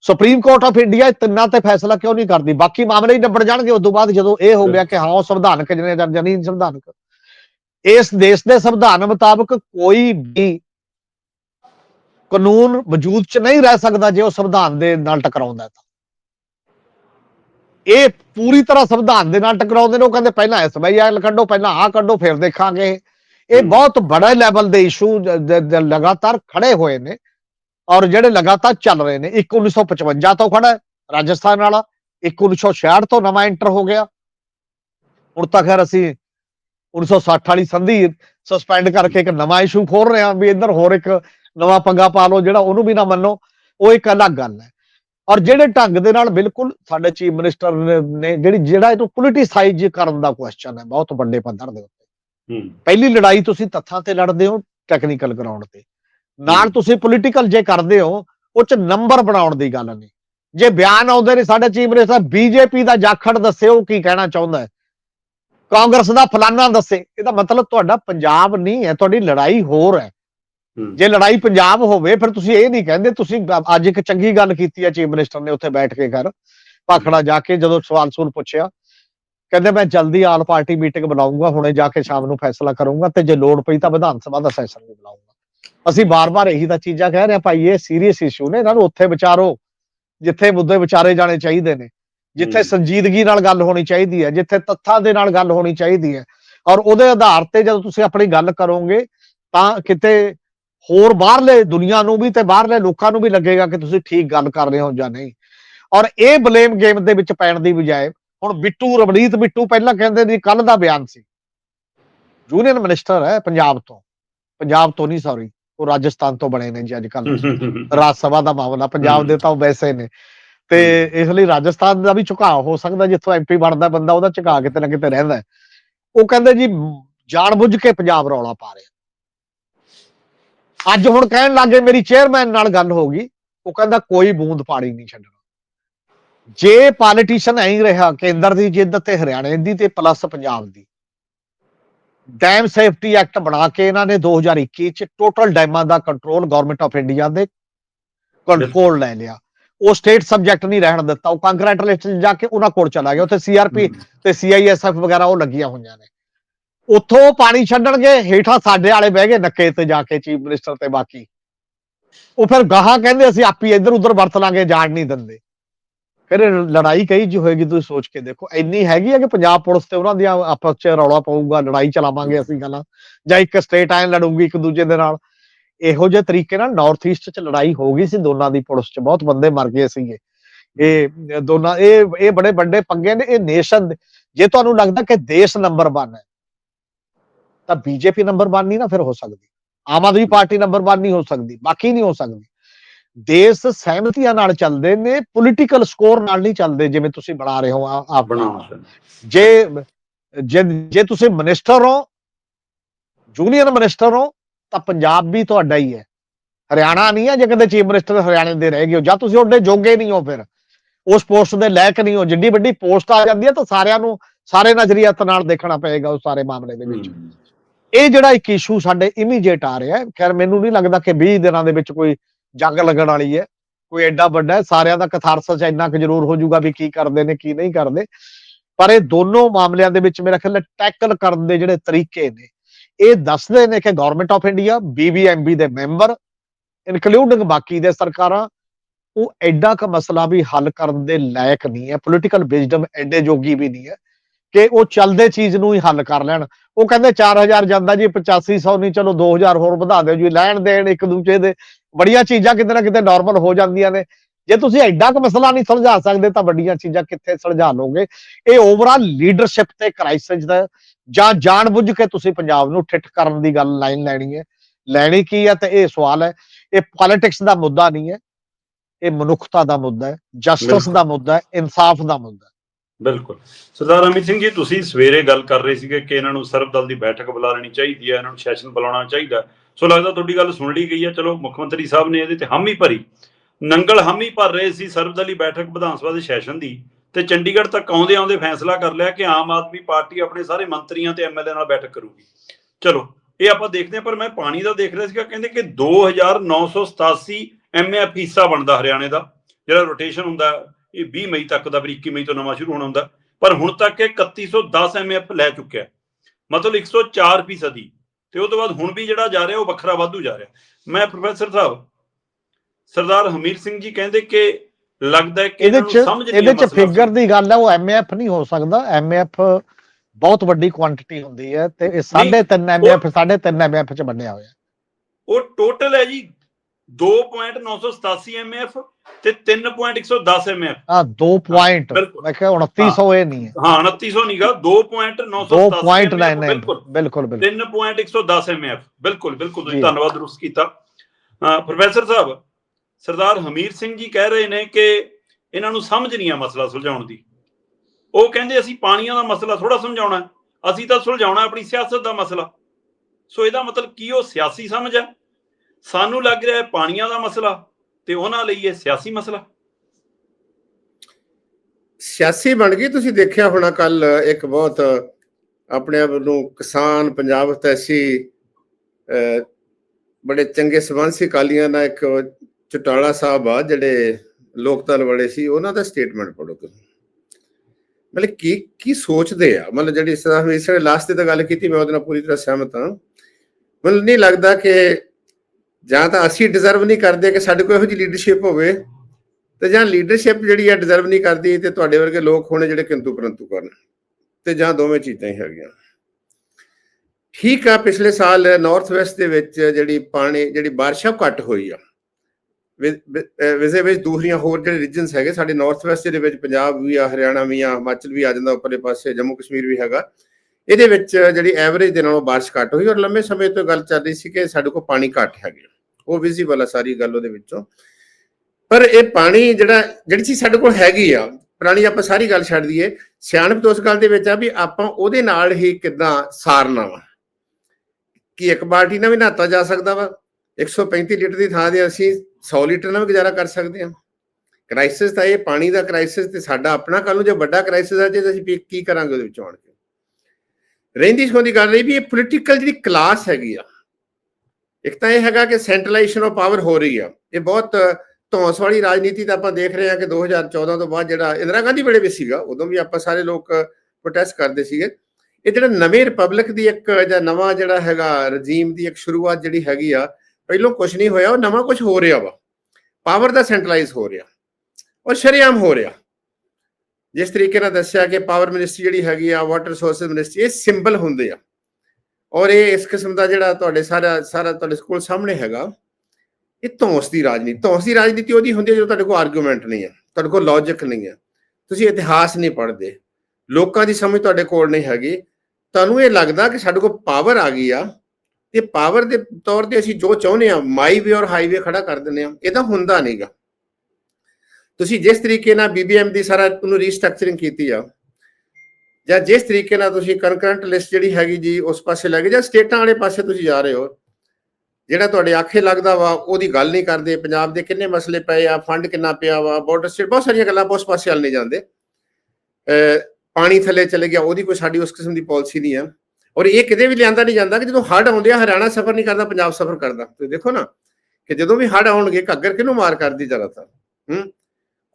ਸੁਪਰੀਮ ਕੋਰਟ ਆਫ ਇੰਡੀਆ ਤਿੰਨਾਂ ਤੇ ਫੈਸਲਾ ਕਿਉਂ ਨਹੀਂ ਕਰਦੀ? ਬਾਕੀ ਮਾਮਲੇ ਹੀ ਨਿਬੜ ਜਾਣਗੇ। ਉਸ ਤੋਂ ਬਾਅਦ ਜਦੋਂ ਇਹ ਹੋ ਗਿਆ ਕਿ ਹਾਂ, ਉਹ ਸੰਵਿਧਾਨਕ ਜਨੇ ਜਾਂ ਨਹੀਂ ਸੰਵਿਧਾਨਕ। ਇਸ ਦੇਸ਼ ਦੇ ਸੰਵਿਧਾਨ ਮੁਤਾਬਕ ਕੋਈ ਵੀ ਕਾਨੂੰਨ ਵਜੂਦ ਚ ਨਹੀਂ ਰਹਿ ਸਕਦਾ ਜੇ ਉਹ ਸੰਵਿਧਾਨ ਦੇ ਨਾਲ ਟਕਰਾਉਂਦਾ ਤਾਂ। ਇਹ ਪੂਰੀ ਤਰ੍ਹਾਂ ਸੰਵਿਧਾਨ ਦੇ ਨਾਲ ਟਕਰਾਉਂਦੇ ਨੇ ਉਹ ਕਹਿੰਦੇ ਪਹਿਲਾਂ ਐਸਬੀਆਈ ਕੱਢੋ ਪਹਿਲਾਂ ਆਹ ਕੱਢੋ ਫਿਰ ਦੇਖਾਂਗੇ। ਇਹ। ਬਹੁਤ ਬੜੇ ਲੈਵਲ ਦੇ ਇਸ਼ੂ ਲਗਾਤਾਰ ਖੜੇ ਹੋਏ ਨੇ ਔਰ ਜਿਹੜੇ ਲਗਾਤਾਰ ਚੱਲ ਰਹੇ ਨੇ ਇੱਕ 1955 ਤੋਂ ਖੜਾ ਹੈ ਰਾਜਸਥਾਨ ਵਾਲਾ ਇੱਕ 1966 ਤੋਂ ਨਵਾਂ ਐਂਟਰ ਹੋ ਗਿਆ। ਹੁਣ ਤਾਂ ਖੈਰ ਅਸੀਂ 1960 ਵਾਲੀ ਸੰਧੀ ਸਸਪੈਂਡ ਕਰਕੇ ਇੱਕ ਨਵਾਂ ਇਸ਼ੂ ਖੋਲ ਰਹੇ ਹਾਂ ਵੀ ਇੱਧਰ ਹੋਰ ਇੱਕ ਨਵਾਂ ਪੰਗਾ ਪਾ ਲਓ ਜਿਹੜਾ ਉਹਨੂੰ ਵੀ ਨਾ ਮੰਨੋ ਉਹ ਇੱਕ ਅਲੱਗ ਗੱਲ ਹੈ। ਔਰ ਜਿਹੜੇ ਢੰਗ ਦੇ ਨਾਲ ਬਿਲਕੁਲ ਸਾਡੇ ਚੀਫ ਮਿਨਿਸਟਰ ਨੇ ਜਿਹੜੀ ਜਿਹੜਾ ਇਹਨੂੰ ਪੋਲਿਟਿਸਾਈਜ਼ ਕਰਨ ਦਾ ਕੁਐਸਚਨ ਹੈ ਬਹੁਤ ਵੱਡੇ ਪੱਧਰ ਦੇ ਉੱਤੇ। ਹੂੰ। ਪਹਿਲੀ ਲੜਾਈ ਤੁਸੀਂ ਤੱਥਾਂ ਤੇ ਲੜਦੇ ਹੋ ਟੈਕਨੀਕਲ ਗਰਾਊਂਡ ਤੇ। ਨਾਲ। ਤੁਸੀਂ ਪੋਲਿਟੀਕਲ ਜੇ ਕਰਦੇ ਹੋ ਉਹ ਚ ਨੰਬਰ ਬਣਾਉਣ ਦੀ ਗੱਲ ਨਹੀਂ। ਜੇ ਬਿਆਨ ਆਉਂਦੇ ਨੇ ਸਾਡੇ ਚੀਫ ਮਿਨਿਸਟਰ ਬੀਜੇਪੀ ਦਾ ਜਾਖੜ ਦੱਸੇ ਉਹ ਕੀ ਕਹਿਣਾ ਚਾਹੁੰਦਾ ਹੈ? ਕਾਂਗਰਸ ਦਾ ਫਲਾਨਾ ਦੱਸੇ ਇਹਦਾ ਮਤਲਬ ਤੁਹਾਡਾ ਪੰਜਾਬ ਨਹੀਂ ਹੈ ਤੁਹਾਡੀ ਲੜਾਈ ਹੋਰ ਹੂੰ। ਜੇ ਲੜਾਈ ਪੰਜਾਬ ਹੋਵੇ ਫਿਰ ਤੁਸੀਂ ਇਹ ਨਹੀਂ ਕਹਿੰਦੇ ਤੁਸੀਂ ਅੱਜ ਇੱਕ ਚੰਗੀ ਗੱਲ ਕੀਤੀ ਹੈ ਚੀਫ ਮਿਨਿਸਟਰ ਨੇ ਉੱਥੇ ਬੈਠ ਕੇ ਕਰ ਭਾਖੜਾ ਜਾ ਕੇ ਜਦੋਂ ਸਵਾਲ ਸੂਲ ਪੁੱਛਿਆ ਕਹਿੰਦੇ ਮੈਂ ਜਲਦੀ ਆਲ ਪਾਰਟੀ ਮੀਟਿੰਗ ਬੁਲਾਉਂਗਾ ਹੁਣੇ ਜਾ ਕੇ ਸ਼ਾਮ ਨੂੰ ਫੈਸਲਾ ਕਰੂੰਗਾ ਤੇ ਜੇ ਲੋੜ ਪਈ ਤਾਂ ਵਿਧਾਨ ਸਭਾ ਦਾ ਸੈਸ਼ਨ ਵੀ ਬੁਲਾਉਂਗਾ ਅਸੀਂ ਬਾਰ-ਬਾਰ ਇਹੀ ਤਾਂ ਚੀਜ਼ਾਂ ਕਹਿ ਰਹੇ ਹਾਂ ਭਾਈ ਇਹ ਸੀਰੀਅਸ ਇਸ਼ੂ ਨੇ ਇਹਨਾਂ ਨੂੰ ਉੱਥੇ ਵਿਚਾਰੋ ਜਿੱਥੇ ਮੁੱਦੇ ਵਿਚਾਰੇ ਜਾਣੇ ਚਾਹੀਦੇ ਨੇ ਜਿੱਥੇ। ਸੰਜੀਦਗੀ ਨਾਲ ਗੱਲ ਹੋਣੀ ਚਾਹੀਦੀ ਹੈ ਜਿੱਥੇ ਤੱਥਾਂ ਦੇ ਨਾਲ ਗੱਲ ਹੋਣੀ ਚਾਹੀਦੀ ਹੈ। ਔਰ ਉਹਦੇ ਆਧਾਰ ਤੇ ਜਦੋਂ ਤੁਸੀਂ ਆਪਣੀ ਗੱਲ ਕਰੋਗੇ ਤਾਂ ਕਿਤੇ ਹੋਰ ਬਾਹਰਲੇ ਦੁਨੀਆ ਨੂੰ ਵੀ ਤੇ ਬਾਹਰਲੇ ਲੋਕਾਂ ਨੂੰ ਵੀ ਲੱਗੇਗਾ ਕਿ ਤੁਸੀਂ ਠੀਕ ਗੱਲ ਕਰ ਰਹੇ ਹੋ ਜਾਂ ਨਹੀਂ। ਔਰ ਇਹ ਬਲੇਮ ਗੇਮ ਦੇ ਵਿੱਚ ਪੈਣ ਦੀ ਬਜਾਏ ਹੁਣ ਬਿੱਟੂ ਰਵਨੀਤ ਬਿੱਟੂ ਪਹਿਲਾਂ ਕਹਿੰਦੇ ਸੀ ਕੱਲ ਦਾ ਬਿਆਨ ਸੀ। ਯੂਨੀਅਨ ਮਿਨਿਸਟਰ ਹੈ ਪੰਜਾਬ ਤੋਂ। ਪੰਜਾਬ ਤੋਂ ਨਹੀਂ ਸੌਰੀ ਉਹ ਰਾਜਸਥਾਨ ਤੋਂ ਬਣੇ ਨੇ ਜੀ ਅੱਜ ਕੱਲ ਰਾਜ ਸਭਾ ਦਾ ਮਾਮਲਾ ਪੰਜਾਬ ਦੇ ਤਾਂ ਉਹ ਵੈਸੇ ਨੇ। ਤੇ ਇਸ ਲਈ ਰਾਜਸਥਾਨ ਦਾ ਵੀ ਝੁਕਾਅ ਹੋ ਸਕਦਾ ਜਿੱਥੋਂ ਐਮਪੀ ਬਣਦਾ ਬੰਦਾ ਉਹਦਾ ਝੁਕਾਅ ਕਿਤੇ ਨਾ ਕਿਤੇ ਰਹਿੰਦਾ। ਉਹ ਕਹਿੰਦੇ ਜੀ ਜਾਣਬੁੱਝ ਕੇ ਪੰਜਾਬ ਰੌਲਾ ਪਾ ਰਿਹਾ। ਅੱਜ ਹੁਣ ਕਹਿਣ ਲੱਗੇ ਮੇਰੀ ਚੇਅਰਮੈਨ ਨਾਲ ਗੱਲ ਹੋ ਗਈ ਉਹ ਕਹਿੰਦਾ ਕੋਈ ਬੂੰਦ ਪਾਣੀ ਨਹੀਂ ਛੱਡਣਾ। ਜੇ ਪੋਲੀਟੀਸ਼ੀਅਨ ਐਂ ਰਿਹਾ ਕੇਂਦਰ ਦੀ ਜਿੱਦ ਤੇ ਹਰਿਆਣੇ ਦੀ ਤੇ ਪਲੱਸ ਪੰਜਾਬ ਦੀ। ਡੈਮ ਸੇਫਟੀ ਐਕਟ ਬਣਾ ਕੇ ਇਹਨਾਂ ਨੇ 2021 ਚ ਟੋਟਲ ਡੈਮਾਂ ਦਾ ਕੰਟਰੋਲ ਗਵਰਨਮੈਂਟ ਆਫ ਇੰਡੀਆ ਦੇ ਕੰਟਰੋਲ ਲੈ ਲਿਆ। ਉਹ ਸਟੇਟ ਸਬਜੈਕਟ ਨਹੀਂ ਰਹਿਣ ਦਿੱਤਾ। ਉਹ ਕੰਕਰੈਂਟ ਲਿਸਟ 'ਚ ਜਾ ਕੇ ਉਹਨਾਂ ਕੋਲ ਚਲਾ ਗਿਆ। ਉੱਥੇ ਸੀਆਰਪੀ ਤੇ ਸੀਆਈਐਸਐਫ ਵਗੈਰਾ ਉਹ ਲੱਗੀਆਂ ਹੋਈਆਂ ਨੇ। ਉੱਥੋਂ ਪਾਣੀ ਛੱਡਣਗੇ ਹੇਠਾਂ ਸਾਡੇ ਵਾਲੇ ਬਹਿ ਗਏ ਨੱਕੇ ਤੇ ਜਾ ਕੇ ਚੀਫ ਮਿਨਿਸਟਰ ਤੇ ਬਾਕੀ। ਉਹ ਫਿਰ ਗਾਹਾਂ ਕਹਿੰਦੇ ਅਸੀਂ ਆਪੀ ਇੱਧਰ ਉੱਧਰ ਵਰਤ ਲਾਂਗੇ, ਜਾਣ ਨਹੀਂ ਦਿੰਦੇ। ਫਿਰ ਲੜਾਈ ਕਹੀ ਜੀ ਹੋਏਗੀ, ਤੁਸੀਂ ਸੋਚ ਕੇ ਦੇਖੋ। ਇੰਨੀ ਹੈਗੀ ਹੈ ਕਿ ਪੰਜਾਬ ਪੁਲਿਸ ਤੇ ਉਹਨਾਂ ਦੀਆਂ ਆਪਸ ਚ ਰੌਲਾ ਪਊਗਾ, ਲੜਾਈ ਚਲਾਵਾਂਗੇ ਅਸੀਂ ਗੱਲਾਂ। ਜਾਂ ਇੱਕ ਸਟੇਟ ਐ ਲੜੂਗੀ ਇੱਕ ਦੂਜੇ ਦੇ ਨਾਲ। ਇਹੋ ਜਿਹੇ ਤਰੀਕੇ ਨਾਲ ਨਾਰਥ ਈਸਟ ਚ ਲੜਾਈ ਹੋ ਗਈ ਸੀ ਦੋਨਾਂ ਦੀ ਪੁਲਿਸ ਚ। ਬਹੁਤ ਬੰਦੇ ਮਰ ਗਏ ਸੀਗੇ। ਇਹ ਦੋਨਾਂ, ਇਹ ਇਹ ਬੜੇ ਵੱਡੇ ਪੰਗੇ ਨੇ। ਇਹ ਨੇਸ਼ਨ ਜੇ ਤੁਹਾਨੂੰ ਲੱਗਦਾ ਕਿ ਦੇਸ਼ ਨੰਬਰ 1 ਹੈ ਤਾਂ ਬੀਜੇਪੀ ਨੰਬਰ 1 ਨਹੀਂ ਨਾ ਫਿਰ ਹੋ ਸਕਦੀ। ਆਮ ਆਦਮੀ ਪਾਰਟੀ ਨੰਬਰ 1 ਨਹੀਂ ਹੋ ਸਕਦੀ ਬਾਕੀ ਨਹੀਂ ਹੋ ਸਕਦੀ। ਦੇਸ਼ ਸਹਿਮਤੀਆਂ ਨਾਲ ਚੱਲਦੇ ਨੇ ਪੋਲੀਟੀਕਲ ਸਕੋਰ ਨਾਲ ਨਹੀਂ ਚੱਲਦੇ ਜਿਵੇਂ ਤੁਸੀਂ ਬਣਾ ਰਹੇ ਹੋ ਆ- ਆਪ। ਬਣਾਉਣਾ ਜੇ ਜੇ ਜੇ ਤੁਸੀਂ ਮਿਨਿਸਟਰ ਹੋ ਜੂਨੀਅਰ ਮਿਨਿਸਟਰ ਹੋ ਤਾਂ ਪੰਜਾਬ ਵੀ ਤੁਹਾਡਾ ਹੀ ਹੈ। ਹਰਿਆਣਾ ਨਹੀਂ ਹੈ ਜੇ ਕਦੇ ਚੀਫ ਮਿਨਿਸਟਰ ਹਰਿਆਣੇ ਦੇ ਰਹਿ ਗਏ ਹੋ ਜਾਂ ਤੁਸੀਂ ਉਹਦੇ ਜੋਗੇ ਨਹੀਂ ਹੋ ਫਿਰ। ਉਸ ਪੋਸਟ ਦੇ ਲਾਇਕ ਨਹੀਂ ਹੋ ਜਿੱਡੀ ਵੱਡੀ ਪੋਸਟ ਆ ਜਾਂਦੀ ਹੈ ਤਾਂ ਸਾਰਿਆਂ ਨੂੰ ਸਾਰੇ ਨਜ਼ਰੀਅਤ ਨਾਲ ਦੇਖਣਾ ਪਏਗਾ ਉਸ ਸਾਰੇ ਮਾਮਲੇ ਦੇ ਵਿੱਚ। ਇਹ ਜਿਹੜਾ ਇੱਕ ਇਸ਼ੂ ਸਾਡੇ ਇਮੀਡੀਏਟ ਆ ਰਿਹਾ ਹੈ। ਖੈਰ, ਮੈਨੂੰ ਨਹੀਂ ਲੱਗਦਾ ਕਿ 20 ਦਿਨਾਂ ਦੇ ਵਿੱਚ ਕੋਈ ਜੰਗ ਲੱਗਣ ਵਾਲੀ ਹੈ। ਕੋਈ ਐਡਾ ਵੱਡਾ ਸਾਰਿਆਂ ਦਾ ਕਥਾਰਸਸ ਇੰਨਾ ਕੁ ਜ਼ਰੂਰ ਹੋ ਜਾਊਗਾ ਵੀ ਕੀ ਕਰਦੇ ਨੇ, ਕੀ ਨਹੀਂ ਕਰਦੇ। ਪਰ ਇਹ ਦੋਨੋਂ ਮਾਮਲਿਆਂ ਦੇ ਵਿੱਚ ਮੇਰਾ ਖਿਆਲ ਹੈ ਟੈਕਲ ਕਰਨ ਦੇ ਜਿਹੜੇ ਤਰੀਕੇ ਨੇ, ਇਹ ਦੱਸਦੇ ਨੇ ਕਿ ਗਵਰਨਮੈਂਟ ਆਫ ਇੰਡੀਆ ਬੀਬੀਐਮਬੀ ਦੇ ਮੈਂਬਰ ਇਨਕਲੂਡਿੰਗ ਬਾਕੀ ਦੇ ਸਰਕਾਰਾਂ, ਉਹ ਐਡਾ ਕ ਮਸਲਾ ਵੀ ਹੱਲ ਕਰਨ ਦੇ ਲਾਇਕ ਨਹੀਂ ਹੈ। ਪੋਲੀਟੀਕਲ ਵਿਜ਼ਡਮ ਐਡੇ ਜੋਗੀ ਵੀ ਨਹੀਂ ਹੈ। ਕਿ ਉਹ ਚੱਲਦੇ ਚੀਜ਼ ਨੂੰ ਹੀ ਹੱਲ ਕਰ ਲੈਣ। ਉਹ ਕਹਿੰਦੇ 4000 ਜਾਂਦਾ ਜੀ 8500 ਨਹੀਂ ਚਲੋ 2000 ਹੋਰ ਵਧਾ ਦਿਓ ਜੀ ਲੈਣ ਦੇਣ ਇੱਕ ਦੂਜੇ ਦੇ। ਬੜੀਆਂ ਚੀਜ਼ਾਂ ਕਿਤੇ ਨਾ ਕਿਤੇ ਨਾਰਮਲ ਹੋ ਜਾਂਦੀਆਂ ਨੇ। ਜੇ ਤੁਸੀਂ ਐਡਾ ਕੁ ਮਸਲਾ ਨਹੀਂ ਸੁਲਝਾ ਸਕਦੇ ਤਾਂ ਵੱਡੀਆਂ ਚੀਜ਼ਾਂ ਕਿੱਥੇ ਸੁਲਝਾ ਲੋਗੇ? ਇਹ ਓਵਰਆਲ ਲੀਡਰਸ਼ਿਪ ਤੇ ਕ੍ਰਾਈਸਿਸ ਦਾ ਜਾਂ ਜਾਣਬੁੱਝ ਕੇ ਤੁਸੀਂ ਪੰਜਾਬ ਨੂੰ ਠਿੱਠ ਕਰਨ ਦੀ ਗੱਲ ਲਾਈਨ ਲੈਣੀ ਹੈ। ਲੈਣੀ ਕੀ ਹੈ ਤੇ ਇਹ ਸਵਾਲ ਹੈ। ਇਹ ਪੋਲਿਟਿਕਸ ਦਾ ਮੁੱਦਾ ਨਹੀਂ ਹੈ। ਇਹ ਮਨੁੱਖਤਾ ਦਾ ਮੁੱਦਾ ਹੈ ਜਸਟਿਸ। ਦਾ ਮੁੱਦਾ ਹੈ ਇਨਸਾਫ ਦਾ ਮੁੱਦਾ ਹੈ। ਬਿਲਕੁਲ। ਸਰਦਾਰ ਅਮਿਤ ਸਿੰਘ ਜੀ, ਤੁਸੀਂ ਸਵੇਰੇ ਗੱਲ ਕਰ ਰਹੇ ਸੀਗੇ ਕਿ ਇਹਨਾਂ ਨੂੰ ਸਰਬ ਦਲ ਦੀ ਬੈਠਕ ਬੁਲਾ ਲੈਣੀ ਚਾਹੀਦੀ ਹੈ, ਇਹਨਾਂ ਨੂੰ ਸੈਸ਼ਨ ਬੁਲਾਉਣਾ ਚਾਹੀਦਾ। ਸੋ ਲੱਗਦਾ ਤੁਹਾਡੀ ਗੱਲ ਸੁਣ ਲਈ ਗਈ ਹੈ। ਚਲੋ, ਮੁੱਖ ਮੰਤਰੀ ਸਾਹਿਬ ਨੇ ਇਹਦੇ ਤੇ ਹਾਮੀ ਭਰੀ। ਨੰਗਲ ਹਾਮੀ ਭਰ ਰਹੇ ਸੀ ਸਰਬਦਲੀ ਬੈਠਕ ਵਿਧਾਨ ਸਭਾ ਦੇ ਸੈਸ਼ਨ ਦੀ ਤੇ ਚੰਡੀਗੜ੍ਹ ਤੱਕ ਆਉਂਦੇ ਆਉਂਦੇ ਫੈਸਲਾ ਕਰ ਲਿਆ ਕਿ ਆਮ ਆਦਮੀ ਪਾਰਟੀ ਆਪਣੇ ਸਾਰੇ ਮੰਤਰੀਆਂ ਤੇ ਐਮਐਲਏ ਨਾਲ ਬੈਠਕ ਕਰੂਗੀ। ਚਲੋ, ਇਹ ਆਪਾਂ ਦੇਖਦੇ ਹਾਂ, ਪਰ ਮੈਂ ਪਾਣੀ ਦਾ ਦੇਖ ਰਿਹਾ ਸੀਗਾ, ਕਹਿੰਦੇ ਕਿ 2987 ਐਮਐਫ ਹਿੱਸਾ ਬਣਦਾ ਹਰਿਆਣੇ ਦਾ। ਜਿਹੜਾ ਰੋਟੇਸ਼ਨ ਹੁੰਦਾ ਇਹ 20 ਮਈ ਤੱਕ ਦਾ ਫਿਰ 21 ਮਈ ਤੋਂ ਨਵਾਂ ਸ਼ੁਰੂ ਹੋਣਾ ਹੁੰਦਾ। ਪਰ ਹੁਣ ਤੱਕ ਇਹ 3110 ਐਮਐਫ ਲੈ ਚੁੱਕਿਆ। ਮਤਲਬ 104 ਫੀਸਦੀ ਤੇ ਉਹ ਤੋਂ ਬਾਅਦ ਹੁਣ ਵੀ ਜਿਹੜਾ ਜਾ ਰਿਹਾ ਉਹ ਵੱਖਰਾ ਵਾਧੂ ਜਾ ਰਿਹਾ। ਮੈਂ ਪ੍ਰੋਫੈਸਰ ਸਾਹਿਬ ਸਰਦਾਰ ਹਮੀਰ ਸਿੰਘ ਜੀ ਕਹਿੰਦੇ ਕਿ ਲੱਗਦਾ ਹੈ ਕਿ ਇਹਦੇ ਇਹਨਾਂ ਚ ਨੂੰ ਸਮਝ ਨਹੀਂ ਇਹਦੇ ਚ ਫਿਗਰ ਦੀ ਗੱਲ ਹੈ ਉਹ ਐਮਐਫ ਨਹੀਂ ਹੋ ਸਕਦਾ। ਐਮਐਫ ਬਹੁਤ ਵੱਡੀ ਕੁਆਂਟੀਟੀ ਹੁੰਦੀ ਹੈ ਤੇ ਇਹ 3.5 ਐਮਐਫ 3.5 ਐਮਐਫ ਚ ਬਣਿਆ ਹੋਇਆ। ਉਹ ਟੋਟਲ ਹੈ ਜੀ 2.987 ਐਮਐਫ ਤੇ 3.110 ਐਮਐਫ ਆ 2 ਪੁਆਇੰਟ ਬਿਲਕੁਲ। ਮੈਂ ਕਿਹਾ 2900 ਇਹ ਨਹੀਂ ਹੈ। ਹਾਂ 2900 ਨਹੀਂਗਾ 2.987 2.99 ਬਿਲਕੁਲ। ਬਿਲਕੁਲ ਬਿਲਕੁਲ। 3.110 ਐਮਐਫ ਬਿਲਕੁਲ ਬਿਲਕੁਲ ਤੁਸੀਂ ਜੀ। ਧੰਨਵਾਦ ਦਰੁਸਤ ਕੀਤਾ। ਅਹ ਪ੍ਰੋਫੈਸਰ ਸਾਹਿਬ ਸਰਦਾਰ ਹਮੀਰ ਸਿੰਘ ਜੀ ਕਹਿ ਰਹੇ ਨੇ ਕਿ ਇਹਨਾਂ ਨੂੰ ਸਮਝ ਨਹੀਂ ਆ ਮਸਲਾ ਸੁਲਝਾਉਣ ਦੀ। ਉਹ ਕਹਿੰਦੇ ਅਸੀਂ ਪਾਣੀਆਂ ਦਾ ਮਸਲਾ ਥੋੜਾ ਸਮਝਾਉਣਾ ਹੈ, ਅਸੀਂ ਤਾਂ ਸੁਲਝਾਉਣਾ ਆਪਣੀ ਸਿਆਸਤ ਦਾ ਮਸਲਾ। ਸੋ ਇਹਦਾ ਮਤਲਬ ਕੀ ਉਹ ਸਿਆਸੀ ਸਮਝ ਹੈ? ਸਾਨੂੰ ਲੱਗ ਰਿਹਾ ਹੈ ਪਾਣੀਆਂ ਦਾ ਮਸਲਾ। ਤੇ ਉਹਨਾਂ ਲਈ ਇਹ ਸਿਆਸੀ ਮਸਲਾ? ਸਿਆਸੀ ਬਣ ਗਈ। ਤੁਸੀਂ ਦੇਖਿਆ ਹੋਣਾ ਕੱਲ ਇੱਕ ਬਹੁਤ ਆਪਣੇ ਆਪ ਨੂੰ ਕਿਸਾਨ, ਪੰਜਾਬ ਤੈਸੀ ਬੜੇ ਚੰਗੇ ਸਬੰਧ ਸੀ। ਕਾਲੀਆਂ ਨਾਲ ਇੱਕ ਚਟਾਲਾ ਸਾਹਿਬ ਆ, ਜਿਹੜੇ ਲੋਕਦਲ ਵਾਲੇ ਸੀ, ਉਹਨਾਂ ਦਾ ਸਟੇਟਮੈਂਟ ਪੜੋ ਤੁਸੀਂ। ਮਤਲਬ ਕੀ ਕੀ ਸੋਚਦੇ ਆ? ਮਤਲਬ ਜਿਹੜੀ ਸਰਦਾਰ ਇਸ ਨੇ ਲਾਸਟ ਤੇ ਤਾਂ ਗੱਲ ਕੀਤੀ, ਮੈਂ ਉਹਦੇ ਨਾਲ ਪੂਰੀ ਤਰ੍ਹਾਂ ਸਹਿਮਤ ਹਾਂ। ਮਤਲਬ ਨਹੀਂ ਲੱਗਦਾ ਕਿ ਜਾਂ ਤਾਂ ਅਸੀਂ ਡਿਜ਼ਰਵ ਨਹੀਂ ਕਰਦੇ ਕਿ ਸਾਡੇ ਕੋਲ ਇਹੋ ਜਿਹੀ ਲੀਡਰਸ਼ਿਪ ਹੋਵੇ, ਤੇ ਜਾਂ ਲੀਡਰਸ਼ਿਪ ਜਿਹੜੀ ਹੈ ਡਿਜ਼ਰਵ ਨਹੀਂ ਕਰਦੀ, ਤੇ ਤੁਹਾਡੇ ਵਰਗੇ ਲੋਕ ਹੋਣੇ ਜਿਹੜੇ ਕਿੰਤੂ ਪਰੰਤੂ ਕਰਨ, ਤੇ ਜਾਂ ਦੋਵੇਂ ਚੀਜ਼ਾਂ ਹੀ ਹੈਗੀਆਂ। ਠੀਕ ਆ, ਪਿਛਲੇ ਸਾਲ ਨਾਰਥ ਵੈਸਟ ਦੇ ਵਿੱਚ ਜਿਹੜੀ ਪਾਣੀ, ਜਿਹੜੀ ਬਾਰਿਸ਼ਾਂ ਘੱਟ ਹੋਈ ਆ ਵਿਜ਼ੇ ਵਿੱਚ ਦੂਸਰੀਆਂ ਹੋਰ ਜਿਹੜੇ ਰੀਜਨਸ ਹੈਗੇ, ਸਾਡੇ ਨਾਰਥ ਵੈਸਟ ਦੇ ਵਿੱਚ ਪੰਜਾਬ ਵੀ ਆ, ਹਰਿਆਣਾ ਵੀ ਆ, ਹਿਮਾਚਲ ਵੀ ਆ ਜਾਂਦਾ, ਉੱਪਰਲੇ ਪਾਸੇ ਜੰਮੂ ਕਸ਼ਮੀਰ ਵੀ ਹੈਗਾ ਇਹਦੇ ਵਿੱਚ ਜਿਹੜੀ ਐਵਰੇਜ ਦੇ ਨਾਲੋਂ ਬਾਰਿਸ਼ ਘੱਟ ਹੋਈ ਔਰ ਲੰਮੇ ਸਮੇਂ ਤੋਂ ਗੱਲ ਚੱਲ ਰਹੀ ਸੀ ਕਿ ਸਾਡੇ ਕੋਲ ਪਾਣੀ ਘੱਟ ਹੈਗਾ ਉਹ ਵਿਜ਼ੀਬਲ ਆ ਸਾਰੀ ਗੱਲ ਉਹਦੇ ਵਿੱਚੋਂ। ਪਰ ਇਹ ਪਾਣੀ ਜਿਹੜਾ, ਜਿਹੜੀ ਚੀਜ਼ ਸਾਡੇ ਕੋਲ ਹੈਗੀ ਆ, ਪੁਰਾਣੀ ਆਪਾਂ ਸਾਰੀ ਗੱਲ ਛੱਡ ਦਈਏ, ਸਿਆਣਪ ਤੋਂ ਉਸ ਗੱਲ ਦੇ ਵਿੱਚ ਆ ਵੀ ਆਪਾਂ ਉਹਦੇ ਨਾਲ ਹੀ ਕਿਦਾਂ ਸਾਰਨਾ ਵਾ। ਕਿ ਇੱਕ ਬਾਲਟੀ ਨਾਲ ਵੀ ਨਹਾਤਾ ਜਾ ਸਕਦਾ ਵਾ। 135 ਲੀਟਰ ਦੀ ਥਾਂ ਤੇ ਅਸੀਂ 100 ਲੀਟਰ ਨਾਲ ਵੀ ਗੁਜ਼ਾਰਾ ਕਰ ਸਕਦੇ ਹਾਂ। ਕ੍ਰਾਈਸਿਸ ਤਾਂ ਇਹ ਪਾਣੀ ਦਾ ਕ੍ਰਾਈਸਿਸ ਤੇ ਸਾਡਾ ਆਪਣਾ ਕੱਲ ਨੂੰ ਜੇ ਵੱਡਾ ਕ੍ਰਾਈਸਿਸ ਆ, ਜੇ ਅਸੀਂ ਵੀ ਕੀ ਕਰਾਂਗੇ ਉਹਦੇ ਵਿੱਚੋਂ ਆਣ ਕੇ? ਰਹਿੰਦੀ ਸੋਂ ਗੱਲ ਰਹੀ ਵੀ ਇਹ ਪੋਲੀਟੀਕਲ ਜਿਹੜੀ ਕਲਾਸ ਹੈਗੀ ਆ, ਇੱਕ ਤਾਂ ਇਹ ਹੈਗਾ ਕਿ ਸੈਂਟਰਲਾਈਜੇਸ਼ਨ ਆਫ ਪਾਵਰ ਹੋ ਰਹੀ ਆ। ਇਹ ਬਹੁਤ ਧੌਂਸ ਵਾਲੀ ਰਾਜਨੀਤੀ ਤਾਂ ਆਪਾਂ ਦੇਖ ਰਹੇ ਹਾਂ ਕਿ 2014 ਤੋਂ ਬਾਅਦ ਜਿਹੜਾ ਇੰਦਰਾ ਗਾਂਧੀ ਵੇਲੇ ਵੀ ਸੀਗਾ, ਉਦੋਂ ਵੀ ਆਪਾਂ ਸਾਰੇ ਲੋਕ ਪ੍ਰੋਟੈਸਟ ਕਰਦੇ ਸੀਗੇ। ਇਹ ਜਿਹੜਾ ਨਵੇਂ ਰਿਪਬਲਿਕ ਦੀ ਇੱਕ ਜਾਂ ਨਵਾਂ ਜਿਹੜਾ ਹੈਗਾ ਰਜੀਮ ਦੀ ਇੱਕ ਸ਼ੁਰੂਆਤ ਜਿਹੜੀ ਹੈਗੀ ਆ, ਪਹਿਲੋਂ ਕੁਝ ਨਹੀਂ ਹੋਇਆ, ਉਹ ਨਵਾਂ ਕੁਝ ਹੋ ਰਿਹਾ ਵਾ। ਪਾਵਰ ਦਾ ਸੈਂਟਰਲਾਈਜ਼ ਹੋ ਰਿਹਾ ਔਰ ਸ਼ਰੇਆਮ ਹੋ ਰਿਹਾ। ਜਿਸ ਤਰੀਕੇ ਨਾਲ ਦੱਸਿਆ ਕਿ ਪਾਵਰ ਮਿਨਿਸਟਰੀ ਜਿਹੜੀ ਹੈਗੀ ਆ ਵਾਟਰ ਰਿਸੋਰਸਸ ਮਿਨਿਸਟਰੀ ਇਹ ਸਿੰਬਲ ਹੁੰਦੇ ਆ। ਔਰ ਇਹ ਇਸ ਕਿਸਮ ਦਾ ਜਿਹੜਾ ਤੁਹਾਡੇ ਸਾਰਾ ਸਾਰਾ ਤੁਹਾਡੇ ਕੋਲ ਸਾਹਮਣੇ ਹੈਗਾ, ਇਹ ਧੌਂਸ ਦੀ ਰਾਜਨੀਤੀ, ਧੌਂਸ ਦੀ ਰਾਜਨੀਤੀ ਉਹਦੀ ਹੁੰਦੀ ਹੈ ਜਦੋਂ ਤੁਹਾਡੇ ਕੋਲ ਆਰਗੂਮੈਂਟ ਨਹੀਂ ਹੈ ਤੁਹਾਡੇ ਕੋਲ ਲੌਜੀਕ ਨਹੀਂ ਹੈ ਤੁਸੀਂ ਇਤਿਹਾਸ ਨਹੀਂ ਪੜ੍ਹਦੇ, ਲੋਕਾਂ ਦੀ ਸਮਝ ਤੁਹਾਡੇ ਕੋਲ ਨਹੀਂ ਹੈਗੀ। ਤੁਹਾਨੂੰ ਇਹ ਲੱਗਦਾ ਕਿ ਸਾਡੇ ਕੋਲ ਪਾਵਰ ਆ ਗਈ ਆ, ਤੇ ਪਾਵਰ ਦੇ ਤੌਰ ਤੇ ਅਸੀਂ ਜੋ ਚਾਹੁੰਦੇ ਆ, ਮਾਈਵੇ ਔਰ ਹਾਈਵੇ ਖੜਾ ਕਰ ਦਿੰਦੇ ਆ, ਇਹ ਤਾਂ ਹੁੰਦਾ ਨਹੀਂਗਾ ਤੁਸੀਂ ਜਿਸ ਤਰੀਕੇ ਨਾਲ ਬੀਬੀਐਮ ਦੀ ਸਾਰਾ ਉਹਨੂੰ ਰੀਸਟਰਕਚਰਿੰਗ ਕੀਤੀ ਆ, ਜਾਂ ਜਿਸ ਤਰੀਕੇ ਨਾਲ ਤੁਸੀਂ ਕੰਕਰੈਂਟ ਲਿਸਟ ਜਿਹੜੀ ਹੈਗੀ ਜੀ ਉਸ ਪਾਸੇ ਲੱਗੇ ਜਾਂ ਸਟੇਟਾਂ ਵਾਲੇ ਪਾਸੇ ਤੁਸੀਂ ਜਾ ਰਹੇ ਹੋ, ਜਿਹੜਾ ਤੁਹਾਡੇ ਆਖੇ ਲੱਗਦਾ ਵਾ ਉਹਦੀ ਗੱਲ ਨਹੀਂ ਕਰਦੇ, ਪੰਜਾਬ ਦੇ ਕਿੰਨੇ ਮਸਲੇ ਪਏ ਆ ਫੰਡ ਕਿੰਨਾ ਪਿਆ ਵਾ ਬਾਰਡਰ ਸਟੇਟ ਬਹੁਤ ਸਾਰੀਆਂ ਗੱਲਾਂ ਉਸ ਪਾਸੇ ਵੱਲ ਨਹੀਂ ਜਾਂਦੇ। ਪਾਣੀ ਥੱਲੇ ਚਲੇ ਗਿਆ, ਉਹਦੀ ਕੋਈ ਸਾਡੀ ਉਸ ਕਿਸਮ ਦੀ ਪਾਲਿਸੀ ਨਹੀਂ ਆ। ਔਰ ਇਹ ਕਿਤੇ ਵੀ ਲਿਆਂਦਾ ਨਹੀਂ ਜਾਂਦਾ ਕਿ ਜਦੋਂ ਹੜ ਆਉਂਦੇ ਆ, ਹਰਿਆਣਾ ਸਫਰ ਨਹੀਂ ਕਰਦਾ, ਪੰਜਾਬ ਸਫਰ ਕਰਦਾ। ਤੁਸੀਂ ਦੇਖੋ ਨਾ, ਕਿ ਜਦੋਂ ਵੀ ਹੜ ਆਉਣਗੇ, ਘੱਗਰ ਕਿਹਨੂੰ ਮਾਰ ਕਰਦੀ ਜ਼ਿਆਦਾਤਰ? ਹੂੰ?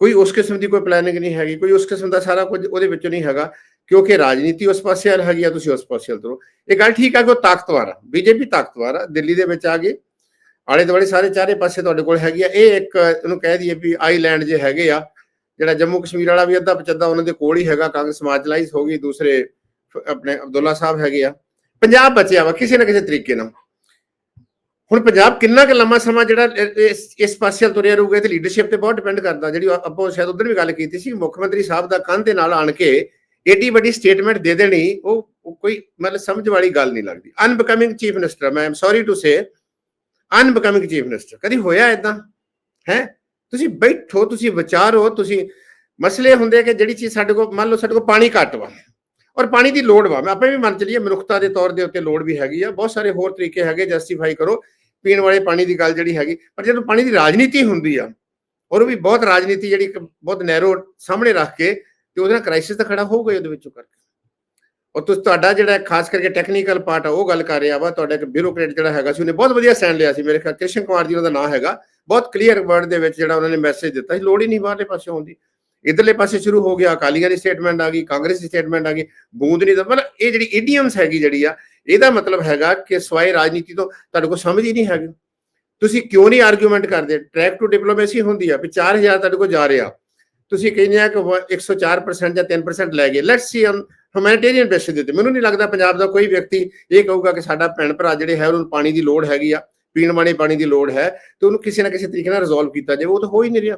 ਕੋਈ ਉਸ ਕਿਸਮ ਦੀ ਕੋਈ ਪਲੈਨਿੰਗ ਨਹੀਂ ਹੈਗੀ, ਕੋਈ ਉਸ ਕਿਸਮ ਦਾ ਸਾਰਾ ਕੁਝ ਉਹਦੇ ਵਿੱਚੋਂ ਨਹੀਂ ਹੈਗਾ, ਕਿਉਂਕਿ ਰਾਜਨੀਤੀ ਉਸ ਪਾਸੇ ਵੱਲ ਹੈਗੀ ਆ, ਤੁਸੀਂ ਉਸ ਪਾਸੇ ਵੱਲ ਤੁਰੋ। ਇਹ ਗੱਲ ਠੀਕ ਆ ਕਿ ਉਹ ਤਾਕਤਵਰ ਆ, ਬੀਜੇਪੀ ਤਾਕਤਵਰ ਆ, ਦਿੱਲੀ ਦੇ ਵਿੱਚ ਆ ਗਏ ਆਲੇ ਦੁਆਲੇ ਸਾਰੇ ਚਾਰੇ ਪਾਸੇ ਤੁਹਾਡੇ ਕੋਲ ਹੈਗੀ ਆ। ਇਹ ਇੱਕ ਇਹਨੂੰ ਕਹਿ ਦਈਏ ਵੀ ਆਈਲੈਂਡ ਜੇ ਹੈਗੇ ਆ, ਜਿਹੜਾ ਜੰਮੂ ਕਸ਼ਮੀਰ ਵਾਲਾ ਵੀ ਅੱਧਾ ਪਚੱਦਾ ਉਹਨਾਂ ਦੇ ਕੋਲ ਹੀ ਹੈਗਾ, ਕਾਂਗਰਸ ਮਾਰਜਲਾਈਜ਼ ਹੋ ਗਈ, ਦੂਸਰੇ ਆਪਣੇ ਅਬਦੁੱਲਾ ਸਾਹਿਬ ਹੈਗੇ ਆ। ਪੰਜਾਬ ਬਚਿਆ ਵਾ, ਕਿਸੇ ਨਾ ਕਿਸੇ ਤਰੀਕੇ ਨਾਲ। ਹੁਣ ਪੰਜਾਬ ਕਿੰਨਾ ਕੁ ਲੰਮਾ ਸਮਾਂ ਜਿਹੜਾ ਇਸ ਇਸ ਪਾਸੇ ਤੁਰਿਆ ਰਹੂਗਾ ਤੇ ਲੀਡਰਸ਼ਿਪ ਤੇ ਬਹੁਤ ਡਿਪੈਂਡ ਕਰਦਾ। ਜਿਹੜੀ ਆਪਾਂ ਸ਼ਾਇਦ ਉਧਰ ਵੀ ਗੱਲ ਕੀਤੀ ਸੀ, ਮੁੱਖ ਮੰਤਰੀ ਸਾਹਿਬ ਦਾ ਕੰਨ ਦੇ ਨਾਲ ਆਣ ਕੇ ਏਡੀ ਵੱਡੀ ਸਟੇਟਮੈਂਟ ਦੇ ਦੇਣੀ, ਉਹ ਕੋਈ ਮਤਲਬ ਸਮਝ ਵਾਲੀ ਗੱਲ ਨਹੀਂ ਲੱਗਦੀ। ਅਨਬਿਕਮਿੰਗ ਚੀਫ ਮਿਨਿਸਟਰ ਮੈਂ am sorry to say unbecoming chief minister ਕਦੀ ਹੋਇਆ ਇਦਾਂ ਹੈ? ਤੁਸੀਂ ਬੈਠੋ, ਤੁਸੀਂ ਵਿਚਾਰੋ ਤੁਸੀਂ ਮਸਲੇ ਹੁੰਦੇ ਕਿ ਜਿਹੜੀ ਚੀਜ਼ ਸਾਡੇ ਕੋਲ, ਮੰਨ ਲਓ ਸਾਡੇ ਕੋਲ ਪਾਣੀ ਘੱਟ ਵਾ। ਔਰ ਪਾਣੀ ਦੀ ਲੋੜ ਵਾ। ਮੈਂ ਆਪੇ ਵੀ ਮੰਨ ਚਲੀਏ, ਮਨੁੱਖਤਾ ਦੇ ਤੌਰ ਦੇ ਉੱਤੇ ਲੋੜ ਵੀ ਹੈਗੀ ਆ। ਬਹੁਤ ਸਾਰੇ ਹੋਰ ਤਰੀਕੇ ਹੈਗੇ ਜਸਟੀਫਾਈ ਕਰੋ, ਪੀਣ ਵਾਲੇ ਪਾਣੀ ਦੀ ਗੱਲ ਜਿਹੜੀ ਹੈਗੀ। ਪਰ ਜਦੋਂ ਪਾਣੀ ਦੀ ਰਾਜਨੀਤੀ ਹੁੰਦੀ ਆ, ਔਰ ਉਹ ਵੀ ਬਹੁਤ ਰਾਜਨੀਤੀ ਜਿਹੜੀ ਬਹੁਤ ਨੈਰੋ ਸਾਹਮਣੇ ਰੱਖ ਕੇ, ਤੇ ਉਹਦੇ ਨਾਲ ਕ੍ਰਾਈਸਿਸ ਤਾਂ ਖੜਾ ਹੋਊਗਾ ਉਹਦੇ ਵਿੱਚੋਂ ਕਰਕੇ। ਔਰ ਤੁਸੀਂ, ਤੁਹਾਡਾ ਜਿਹੜਾ ਖਾਸ ਕਰਕੇ ਟੈਕਨੀਕਲ ਪਾਰਟ ਆ, ਉਹ ਗੱਲ ਕਰ ਰਿਹਾ ਵਾ। ਤੁਹਾਡਾ ਇੱਕ ਬਿਊਰੋਕ੍ਰੇਟ ਜਿਹੜਾ ਹੈਗਾ ਸੀ, ਉਹਨੇ ਬਹੁਤ ਵਧੀਆ ਸਟੈਂਡ ਲਿਆ ਸੀ। ਮੇਰੇ ਖਿਆਲ, ਕ੍ਰਿਸ਼ਨ ਕੁਮਾਰ ਜੀ ਉਹਦਾ ਨਾਮ ਹੈਗਾ। ਬਹੁਤ ਕਲੀਅਰ ਵਰਡ ਦੇ ਵਿੱਚ ਜਿਹੜਾ ਉਹਨਾਂ ਨੇ ਮੈਸੇਜ ਦਿੱਤਾ ਸੀ। ਲੋੜ ਹੀ ਨਹੀਂ ਬਾਹਰਲੇ ਪਾਸੇ ਆਉਂਦੀ ਇਧਰਲੇ ਪਾਸੇ ਸ਼ੁਰੂ ਹੋ ਗਿਆ, ਅਕਾਲੀਆਂ ਦੀ ਸਟੇਟਮੈਂਟ ਆ ਗਈ, ਕਾਂਗਰਸ ਦੀ ਸਟੇਟਮੈਂਟ ਆ ਗਈ, ਬੂੰਦ ਨਹੀਂ ਦਾ ਮਤਲਬ ਇਹ ਜਿਹੜੀ ਈਡੀਅਮਸ ਹੈਗੀ ਜਿਹੜੀ ਆ, ਇਹਦਾ ਮਤਲਬ ਹੈਗਾ ਕਿ ਸਵਾਏ ਰਾਜਨੀਤੀ ਤੋਂ ਤੁਹਾਡੇ ਕੋਲ ਸਮਝ ਹੀ ਨਹੀਂ ਹੈਗੀ। ਤੁਸੀਂ ਕਿਉਂ ਨਹੀਂ ਆਰਗੂਮੈਂਟ ਕਰਦੇ? ਟਰੈਕ ਟੂ ਡਿਪਲੋਮੇਸੀ ਹੁੰਦੀ ਆ ਵੀ 4000 ਤੁਹਾਡੇ ਕੋਲ ਜਾ ਰਿਹਾ। ਤੁਸੀਂ ਕਹਿੰਦੇ ਆ ਕਿ 104% ਜਾਂ 3% ਲੈ ਗਏ। ਲੈਟਸ ਸੀ ਹਿਊਮੈਨਿਟੇਰੀਅਨ ਬੇਸਿਸ ਦੇ ਤੇ ਮੈਨੂੰ ਨਹੀਂ ਲੱਗਦਾ ਪੰਜਾਬ ਦਾ ਕੋਈ ਵਿਅਕਤੀ ਇਹ ਕਹੂਗਾ ਕਿ ਸਾਡਾ ਭੈਣ ਭਰਾ ਜਿਹੜੇ ਹੈ, ਉਹਨੂੰ ਪਾਣੀ ਦੀ ਲੋੜ ਹੈਗੀ ਆ, ਪੀਣ ਵਾਲੇ ਪਾਣੀ ਦੀ ਲੋੜ ਹੈ, ਤੇ ਉਹਨੂੰ ਕਿਸੇ ਨਾ ਕਿਸੇ ਤਰੀਕੇ ਨਾਲ ਰਿਜ਼ੋਲਵ ਕੀਤਾ ਜਾਵੇ। ਉਹ ਤਾਂ ਹੋ ਹੀ ਨਹੀਂ ਰਿਹਾ।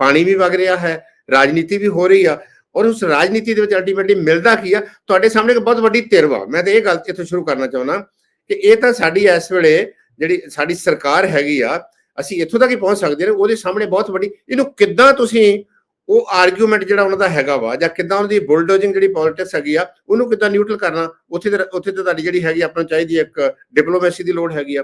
ਪਾਣੀ ਵੀ ਵਗ ਰਿਹਾ ਹੈ। ਰਾਜਨੀਤੀ ਵੀ ਹੋ ਰਹੀ ਆ ਔਰ ਉਸ ਰਾਜਨੀਤੀ ਦੇ ਵਿੱਚ ਅਲਟੀਮੇਟਲੀ ਮਿਲਦਾ ਕੀ ਆ? ਤੁਹਾਡੇ ਸਾਹਮਣੇ ਇੱਕ ਬਹੁਤ ਵੱਡੀ ਤਿਰਵਾ ਮੈਂ ਤਾਂ ਇਹ ਗੱਲ ਇੱਥੋਂ ਸ਼ੁਰੂ ਕਰਨਾ ਚਾਹੁੰਦਾ ਕਿ ਇਹ ਤਾਂ ਸਾਡੀ ਇਸ ਵੇਲੇ ਜਿਹੜੀ ਸਾਡੀ ਸਰਕਾਰ ਹੈਗੀ ਆ, ਅਸੀਂ ਇੱਥੋਂ ਤੱਕ ਹੀ ਪਹੁੰਚ ਸਕਦੇ ਨੇ ਉਹਦੇ ਸਾਹਮਣੇ ਬਹੁਤ ਵੱਡੀ, ਇਹਨੂੰ ਕਿੱਦਾਂ ਤੁਸੀਂ ਉਹ ਆਰਗੂਮੈਂਟ ਜਿਹੜਾ ਉਹਨਾਂ ਦਾ ਹੈਗਾ ਵਾ ਜਾਂ ਕਿੱਦਾਂ ਉਹਨਾਂ ਦੀ ਬੁਲਡੋਜ਼ਿੰਗ ਜਿਹੜੀ ਪੋਲਿਟਿਕਸ ਹੈਗੀ ਆ, ਉਹਨੂੰ ਕਿੱਦਾਂ ਨਿਊਟਰਲ ਕਰਨਾ? ਉੱਥੇ ਤੇ ਉੱਥੇ ਤੇ ਤੁਹਾਡੀ ਜਿਹੜੀ ਹੈਗੀ ਆਪਾਂ ਨੂੰ ਚਾਹੀਦੀ ਇੱਕ ਡਿਪਲੋਮੇਸੀ ਦੀ ਲੋੜ ਹੈਗੀ ਆ।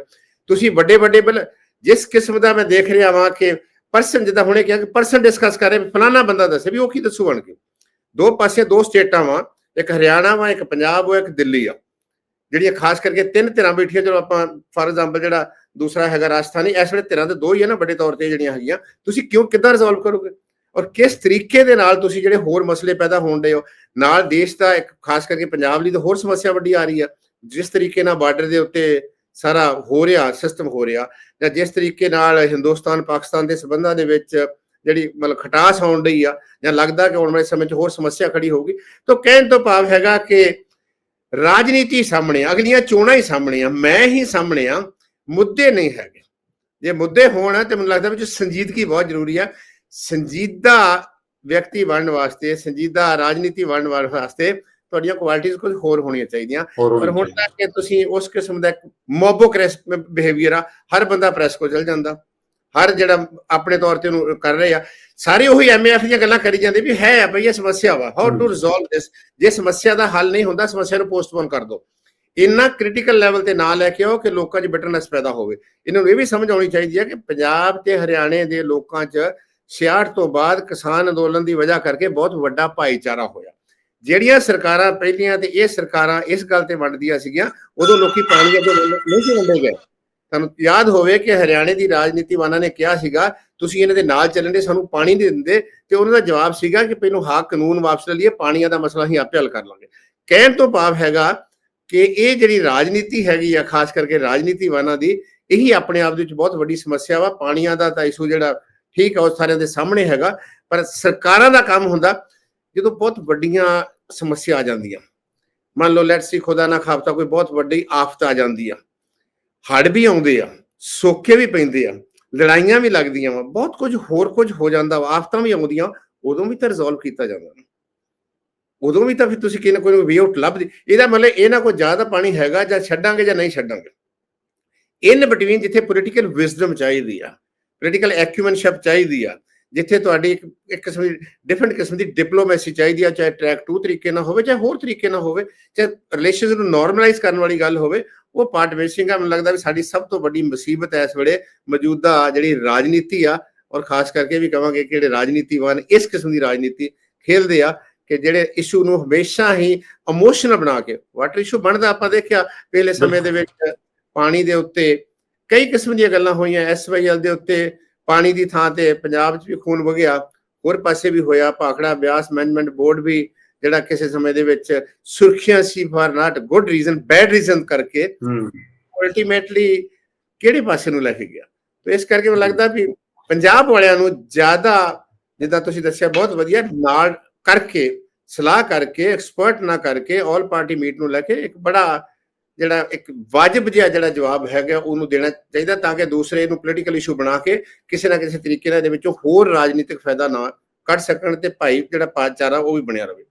ਤੁਸੀਂ ਵੱਡੇ ਵੱਡੇ ਬਿਲ, ਜਿਸ ਕਿਸਮ ਦਾ ਮੈਂ ਦੇਖ ਰਿਹਾ ਵਾਂ ਕਿ ਪਰਸਨ ਜਿੱਦਾਂ ਹੁਣੇ ਕਿਹਾ ਕਿ ਪਰਸਨ ਡਿਸਕਸ ਕਰ ਰਹੇ ਫਲਾਣਾ ਬੰਦਾ ਦੱਸੇ ਵੀ ਉਹ ਕੀ ਦੱਸੂ ਬਣ ਕੇ ਦੋ ਪਾਸੇ ਦੋ ਸਟੇਟਾਂ ਵਾ, ਇੱਕ ਹਰਿਆਣਾ ਵਾ, ਇੱਕ ਪੰਜਾਬ ਵਾ, ਇੱਕ ਦਿੱਲੀ ਆ। ਜਿਹੜੀਆਂ ਖਾਸ ਕਰਕੇ ਤਿੰਨ ਧਿਰਾਂ ਬੈਠੀਆਂ, ਚਲੋ ਆਪਾਂ ਫਾਰ ਐਗਜ਼ਾਮਪਲ ਜਿਹੜਾ ਦੂਸਰਾ ਹੈਗਾ ਰਾਜਸਥਾਨੀ, ਇਸ ਵੇਲੇ ਧਿਰਾਂ ਤੇ ਦੋ ਹੀ ਆ ਨਾ, ਵੱਡੇ ਤੌਰ ਤੇ ਜਿਹੜੀਆਂ ਹੈਗੀਆਂ। ਤੁਸੀਂ ਕਿਉਂ ਕਿੱਦਾਂ ਰਿਜ਼ੋਲਵ ਕਰੋਗੇ? ਔਰ ਕਿਸ ਤਰੀਕੇ ਦੇ ਨਾਲ ਤੁਸੀਂ ਜਿਹੜੇ ਹੋਰ ਮਸਲੇ ਪੈਦਾ ਹੋਣ ਦੇ ਹੋ? ਨਾਲ ਦੇਸ਼ ਦਾ ਇੱਕ ਖਾਸ ਕਰਕੇ ਪੰਜਾਬ ਲਈ ਤਾਂ ਹੋਰ ਸਮੱਸਿਆ ਵੱਡੀ ਆ ਰਹੀ ਆ। ਜਿਸ ਤਰੀਕੇ ਨਾਲ ਬਾਰਡਰ ਦੇ ਉੱਤੇ ਸਾਰਾ ਹੋ ਰਿਹਾ ਸਿਸਟਮ ਹੋ ਰਿਹਾ ਜਾਂ ਜਿਸ ਤਰੀਕੇ ਨਾਲ ਹਿੰਦੁਸਤਾਨ, ਪਾਕਿਸਤਾਨ ਦੇ ਸਬੰਧਾਂ ਦੇ ਵਿੱਚ ਜਿਹੜੀ ਮਤਲਬ ਖਟਾਸ ਆਉਣ ਰਹੀ ਆ ਜਾਂ ਲੱਗਦਾ ਕਿ ਆਉਣ ਵਾਲੇ ਸਮੇਂ 'ਚ ਹੋਰ ਸਮੱਸਿਆ ਖੜੀ ਹੋਊਗੀ, ਤਾਂ ਕਹਿਣ ਤੋਂ ਭਾਵ ਹੈਗਾ ਕਿ ਰਾਜਨੀਤੀ ਸਾਹਮਣੇ ਅਗਲੀਆਂ ਚੋਣਾਂ ਹੀ ਸਾਹਮਣੇ ਆ, ਮੈਂ ਹੀ ਸਾਹਮਣੇ ਆ, ਮੁੱਦੇ ਨਹੀਂ ਹੈਗੇ। ਜੇ ਮੁੱਦੇ ਹੋਣ ਤੇ ਮੈਨੂੰ ਲੱਗਦਾ ਵਿੱਚ ਸੰਜੀਦਗੀ ਬਹੁਤ ਜ਼ਰੂਰੀ ਆ, ਸੰਜੀਦਾ ਵਿਅਕਤੀ ਬਣਨ ਵਾਸਤੇ, ਸੰਜੀਦਾ ਰਾਜਨੀਤੀ ਬਣਨ ਵਾਸਤੇ ਤੁਹਾਡੀਆਂ ਕੁਆਲਿਟੀਆਂ ਕੁਝ ਹੋਰ ਹੋਣੀਆਂ ਚਾਹੀਦੀਆਂ। ਪਰ ਹੁਣ ਤੱਕ ਕਿ ਤੁਸੀਂ ਉਸ ਕਿਸਮ ਦਾ ਇੱਕ ਮੋਬੋਕ੍ਰੈਸ ਬਿਹੇਵੀਅਰ ਆ ਹਰ ਬੰਦਾ ਪ੍ਰੈਸ ਕੋ ਚਲ ਜਾਂਦਾ। ਹਰ ਜਿਹੜਾ ਆਪਣੇ ਤੌਰ ਤੇ ਉਹਨੂੰ ਕਰ ਰਹੇ ਆ ਸਾਰੇ ਉਹੀ ਐਮਐਫ ਦੀਆਂ ਗੱਲਾਂ ਕਰੀ ਜਾਂਦੇ ਵੀ ਹੈ ਭਈ ਇਹ ਸਮੱਸਿਆ ਵਾ। ਹਾਊ ਟੂ ਰਿਜ਼ੋਲਵ ਦਿਸ ਜੇ ਸਮੱਸਿਆ ਦਾ ਹੱਲ ਨਹੀਂ ਹੁੰਦਾ ਸਮੱਸਿਆ ਨੂੰ ਪੋਸਟਪੋਨ ਕਰ ਦਿਓ ਇੰਨਾ ਕ੍ਰਿਟੀਕਲ ਲੈਵਲ ਤੇ ਨਾ ਲੈ ਕੇ ਆਓ ਕਿ ਲੋਕਾਂ 'ਚ ਬਿਟਰਨੈਸ ਪੈਦਾ ਹੋਵੇ। ਇਹਨਾਂ ਨੂੰ ਇਹ ਵੀ ਸਮਝ ਆਉਣੀ ਚਾਹੀਦੀ ਹੈ ਕਿ ਪੰਜਾਬ ਤੇ ਹਰਿਆਣੇ ਦੇ ਲੋਕਾਂ 'ਚ 66 ਤੋਂ ਬਾਅਦ ਕਿਸਾਨ ਅੰਦੋਲਨ ਦੀ ਵਜ੍ਹਾ ਕਰਕੇ ਬਹੁਤ ਵੱਡਾ ਭਾਈਚਾਰਾ ਹੋਇਆ। ਜਿਹੜੀਆਂ ਸਰਕਾਰਾਂ ਪਹਿਲੀਆਂ ਤੇ ਇਹ ਸਰਕਾਰਾਂ ਇਸ ਗੱਲ ਤੇ ਵੰਡਦੀਆਂ ਸੀਗੀਆਂ, ਉਦੋਂ ਲੋਕੀ ਪਾਣੀ ਅੱਗੇ ਨਹੀਂ ਸੀ ਵੰਡੇ ਗਏ। ਤੁਹਾਨੂੰ ਯਾਦ ਹੋਵੇ ਕਿ ਹਰਿਆਣੇ ਦੀ ਰਾਜਨੀਤੀਵਾਨਾਂ ਨੇ ਕਿਹਾ ਸੀਗਾ, ਤੁਸੀਂ ਇਹਨਾਂ ਦੇ ਨਾਲ ਚੱਲਣ ਦੇ, ਸਾਨੂੰ ਪਾਣੀ ਨਹੀਂ ਦਿੰਦੇ, ਤੇ ਉਹਨਾਂ ਦਾ ਜਵਾਬ ਸੀਗਾ ਕਿ ਪਹਿਲਾਂ ਹਾਂ ਕਾਨੂੰਨ ਵਾਪਸ ਲੈ ਲਈਏ, ਪਾਣੀਆਂ ਦਾ ਮਸਲਾ ਅਸੀਂ ਆਪੇ ਹੱਲ ਕਰ ਲਾਂਗੇ। ਕਹਿਣ ਤੋਂ ਭਾਵ ਹੈਗਾ ਕਿ ਇਹ ਜਿਹੜੀ ਰਾਜਨੀਤੀ ਹੈਗੀ ਆ, ਖਾਸ ਕਰਕੇ ਰਾਜਨੀਤੀਵਾਨਾਂ ਦੀ, ਇਹੀ ਆਪਣੇ ਆਪ ਦੇ ਵਿੱਚ ਬਹੁਤ ਵੱਡੀ ਸਮੱਸਿਆ ਵਾ। ਪਾਣੀਆਂ ਦਾ ਤਾਂ ਇਸ਼ੂ ਜਿਹੜਾ ਠੀਕ ਆ, ਉਹ ਸਾਰਿਆਂ ਦੇ ਸਾਹਮਣੇ ਹੈਗਾ, ਪਰ ਸਰਕਾਰਾਂ ਦਾ ਕੰਮ ਹੁੰਦਾ। ਜਦੋਂ ਬਹੁਤ ਵੱਡੀਆਂ ਸਮੱਸਿਆ ਆ ਜਾਂਦੀਆਂ। ਮੰਨ ਲਓ ਲੈਟਸ ਸੀ ਖੁਦਾ ਨਾ ਖਾਫਤਾ ਕੋਈ ਬਹੁਤ ਵੱਡੀ ਆਫਤ ਆ ਜਾਂਦੀ ਆ। ਹੜ ਵੀ ਆਉਂਦੇ ਆ, ਸੋਕੇ ਵੀ ਪੈਂਦੇ ਆ, ਲੜਾਈਆਂ ਵੀ ਲੱਗਦੀਆਂ ਵਾ, ਬਹੁਤ ਕੁਝ ਹੋਰ ਕੁਝ ਹੋ ਜਾਂਦਾ ਵਾ, ਆਫਤਾਂ ਵੀ ਆਉਂਦੀਆਂ, ਉਦੋਂ ਵੀ ਤਾਂ ਰਿਜ਼ੋਲਵ ਕੀਤਾ ਜਾਂਦਾ। ਉਦੋਂ ਵੀ ਤਾਂ ਫਿਰ ਤੁਸੀਂ ਕਿਨ ਕੋਈ ਵੇ ਆਊਟ ਲੱਭਦੇ, ਇਹਦਾ ਮਤਲਬ ਇਹ ਨਾ ਕੋਈ ਜ਼ਿਆਦਾ ਪਾਣੀ ਹੈਗਾ ਜਾਂ ਛੱਡਾਂਗੇ ਜਾਂ ਨਹੀਂ ਛੱਡਾਂਗੇ। ਇਨ ਬਿਟਵੀਨ ਜਿੱਥੇ ਪੋਲੀਟੀਕਲ ਵਿਜ਼ਡਮ ਚਾਹੀਦੀ ਆ ਪੋਲੀਟੀਕਲ ਐਕਿਊਮੈਨਸ਼ਿਪ ਚਾਹੀਦੀ ਆ ਜਿੱਥੇ ਤੁਹਾਡੀ ਇੱਕ ਇੱਕ ਕਿਸਮ ਦੀ ਡਿਫਰੈਂਟ ਕਿਸਮ ਦੀ ਡਿਪਲੋਮੈਸੀ ਚਾਹੀਦੀ ਆ ਚਾਹੇ ਟਰੈਕ 2 ਤਰੀਕੇ ਨਾਲ ਹੋਵੇ ਚਾਹੇ ਹੋਰ ਤਰੀਕੇ ਨਾਲ ਹੋਵੇ ਚਾਹੇ ਰਿਲੇਸ਼ਨਸ ਨੂੰ ਨਾਰਮਲਾਈਜ਼ ਕਰਨ ਵਾਲੀ ਗੱਲ ਹੋਵੇ ਉਹ ਪਾਰਟ ਮਿਸਿੰਗ ਆ ਮੈਨੂੰ ਲੱਗਦਾ ਵੀ ਸਾਡੀ ਸਭ ਤੋਂ ਵੱਡੀ ਮੁਸੀਬਤ ਹੈ ਇਸ ਵੇਲੇ ਮੌਜੂਦਾ ਜਿਹੜੀ ਰਾਜਨੀਤੀ ਆ ਔਰ ਖਾਸ ਕਰਕੇ ਵੀ ਕਹਾਂਗੇ ਕਿ ਜਿਹੜੇ ਰਾਜਨੀਤੀਵਾਨ ਇਸ ਕਿਸਮ ਦੀ ਰਾਜਨੀਤੀ ਖੇਲਦੇ ਆ ਕਿ ਜਿਹੜੇ ਇਸ਼ੂ ਨੂੰ ਹਮੇਸ਼ਾ ਹੀ ਇਮੋਸ਼ਨਲ ਬਣਾ ਕੇ ਵਾਟਰ ਇਸ਼ੂ ਬਣਦਾ ਆਪਾਂ ਦੇਖਿਆ ਪਹਿਲੇ ਸਮੇਂ ਦੇ ਵਿੱਚ ਪਾਣੀ ਦੇ ਉੱਤੇ ਕਈ ਕਿਸਮ ਦੀਆਂ ਗੱਲਾਂ ਹੋਈਆਂ ਐਸਵਾਈਐਲ ਦੇ ਉੱਤੇ ਪਾਣੀ ਦੀ ਥਾਂ ਤੇ ਪੰਜਾਬ 'ਚ ਵੀ ਖੂਨ ਵਗਿਆ ਹੋਰ ਪਾਸੇ ਵੀ ਹੋਇਆ ਭਾਖੜਾ ਬਿਆਸ ਮੈਨੇਜਮੈਂਟ ਬੋਰਡ ਵੀ ਜਿਹੜਾ ਕਿਸੇ ਸਮੇਂ ਦੇ ਵਿੱਚ ਸੁਰਖੀਆਂ ਸੀ for not good reason bad reason ਕਰਕੇ ਅਲਟੀਮੇਟਲੀ ਕਿਹੜੇ ਪਾਸੇ ਨੂੰ ਲੈ ਕੇ ਗਿਆ? ਤੇ ਇਸ ਕਰਕੇ ਮੈਨੂੰ ਲੱਗਦਾ ਵੀ ਪੰਜਾਬ ਵਾਲਿਆਂ ਨੂੰ ਜ਼ਿਆਦਾ ਜਿੱਦਾਂ ਤੁਸੀਂ ਦੱਸਿਆ ਬਹੁਤ ਵਧੀਆ ਨਾਲ ਕਰਕੇ ਸਲਾਹ ਕਰਕੇ ਐਕਸਪਰਟ ਨਾ ਕਰਕੇ ਆਲ ਪਾਰਟੀ ਮੀਟ ਨੂੰ ਲੈ ਕੇ ਇੱਕ ਬੜਾ ਜਿਹੜਾ ਇੱਕ ਵਾਜਬ ਜਿਹਾ ਜਿਹੜਾ ਜਵਾਬ ਹੈਗਾ, ਉਹਨੂੰ ਦੇਣਾ ਚਾਹੀਦਾ ਤਾਂ ਕਿ ਦੂਸਰੇ ਨੂੰ ਪੋਲੀਟੀਕਲ ਇਸ਼ੂ ਬਣਾ ਕੇ ਕਿਸੇ ਨਾ ਕਿਸੇ ਤਰੀਕੇ ਨਾਲ ਇਹਦੇ ਵਿੱਚੋਂ ਹੋਰ ਰਾਜਨੀਤਿਕ ਫਾਇਦਾ ਨਾ ਕੱਢ ਸਕਣ ਤੇ ਭਾਈ ਜਿਹੜਾ ਭਾਈਚਾਰਾ ਉਹ ਵੀ ਬਣਿਆ ਰਹੇ।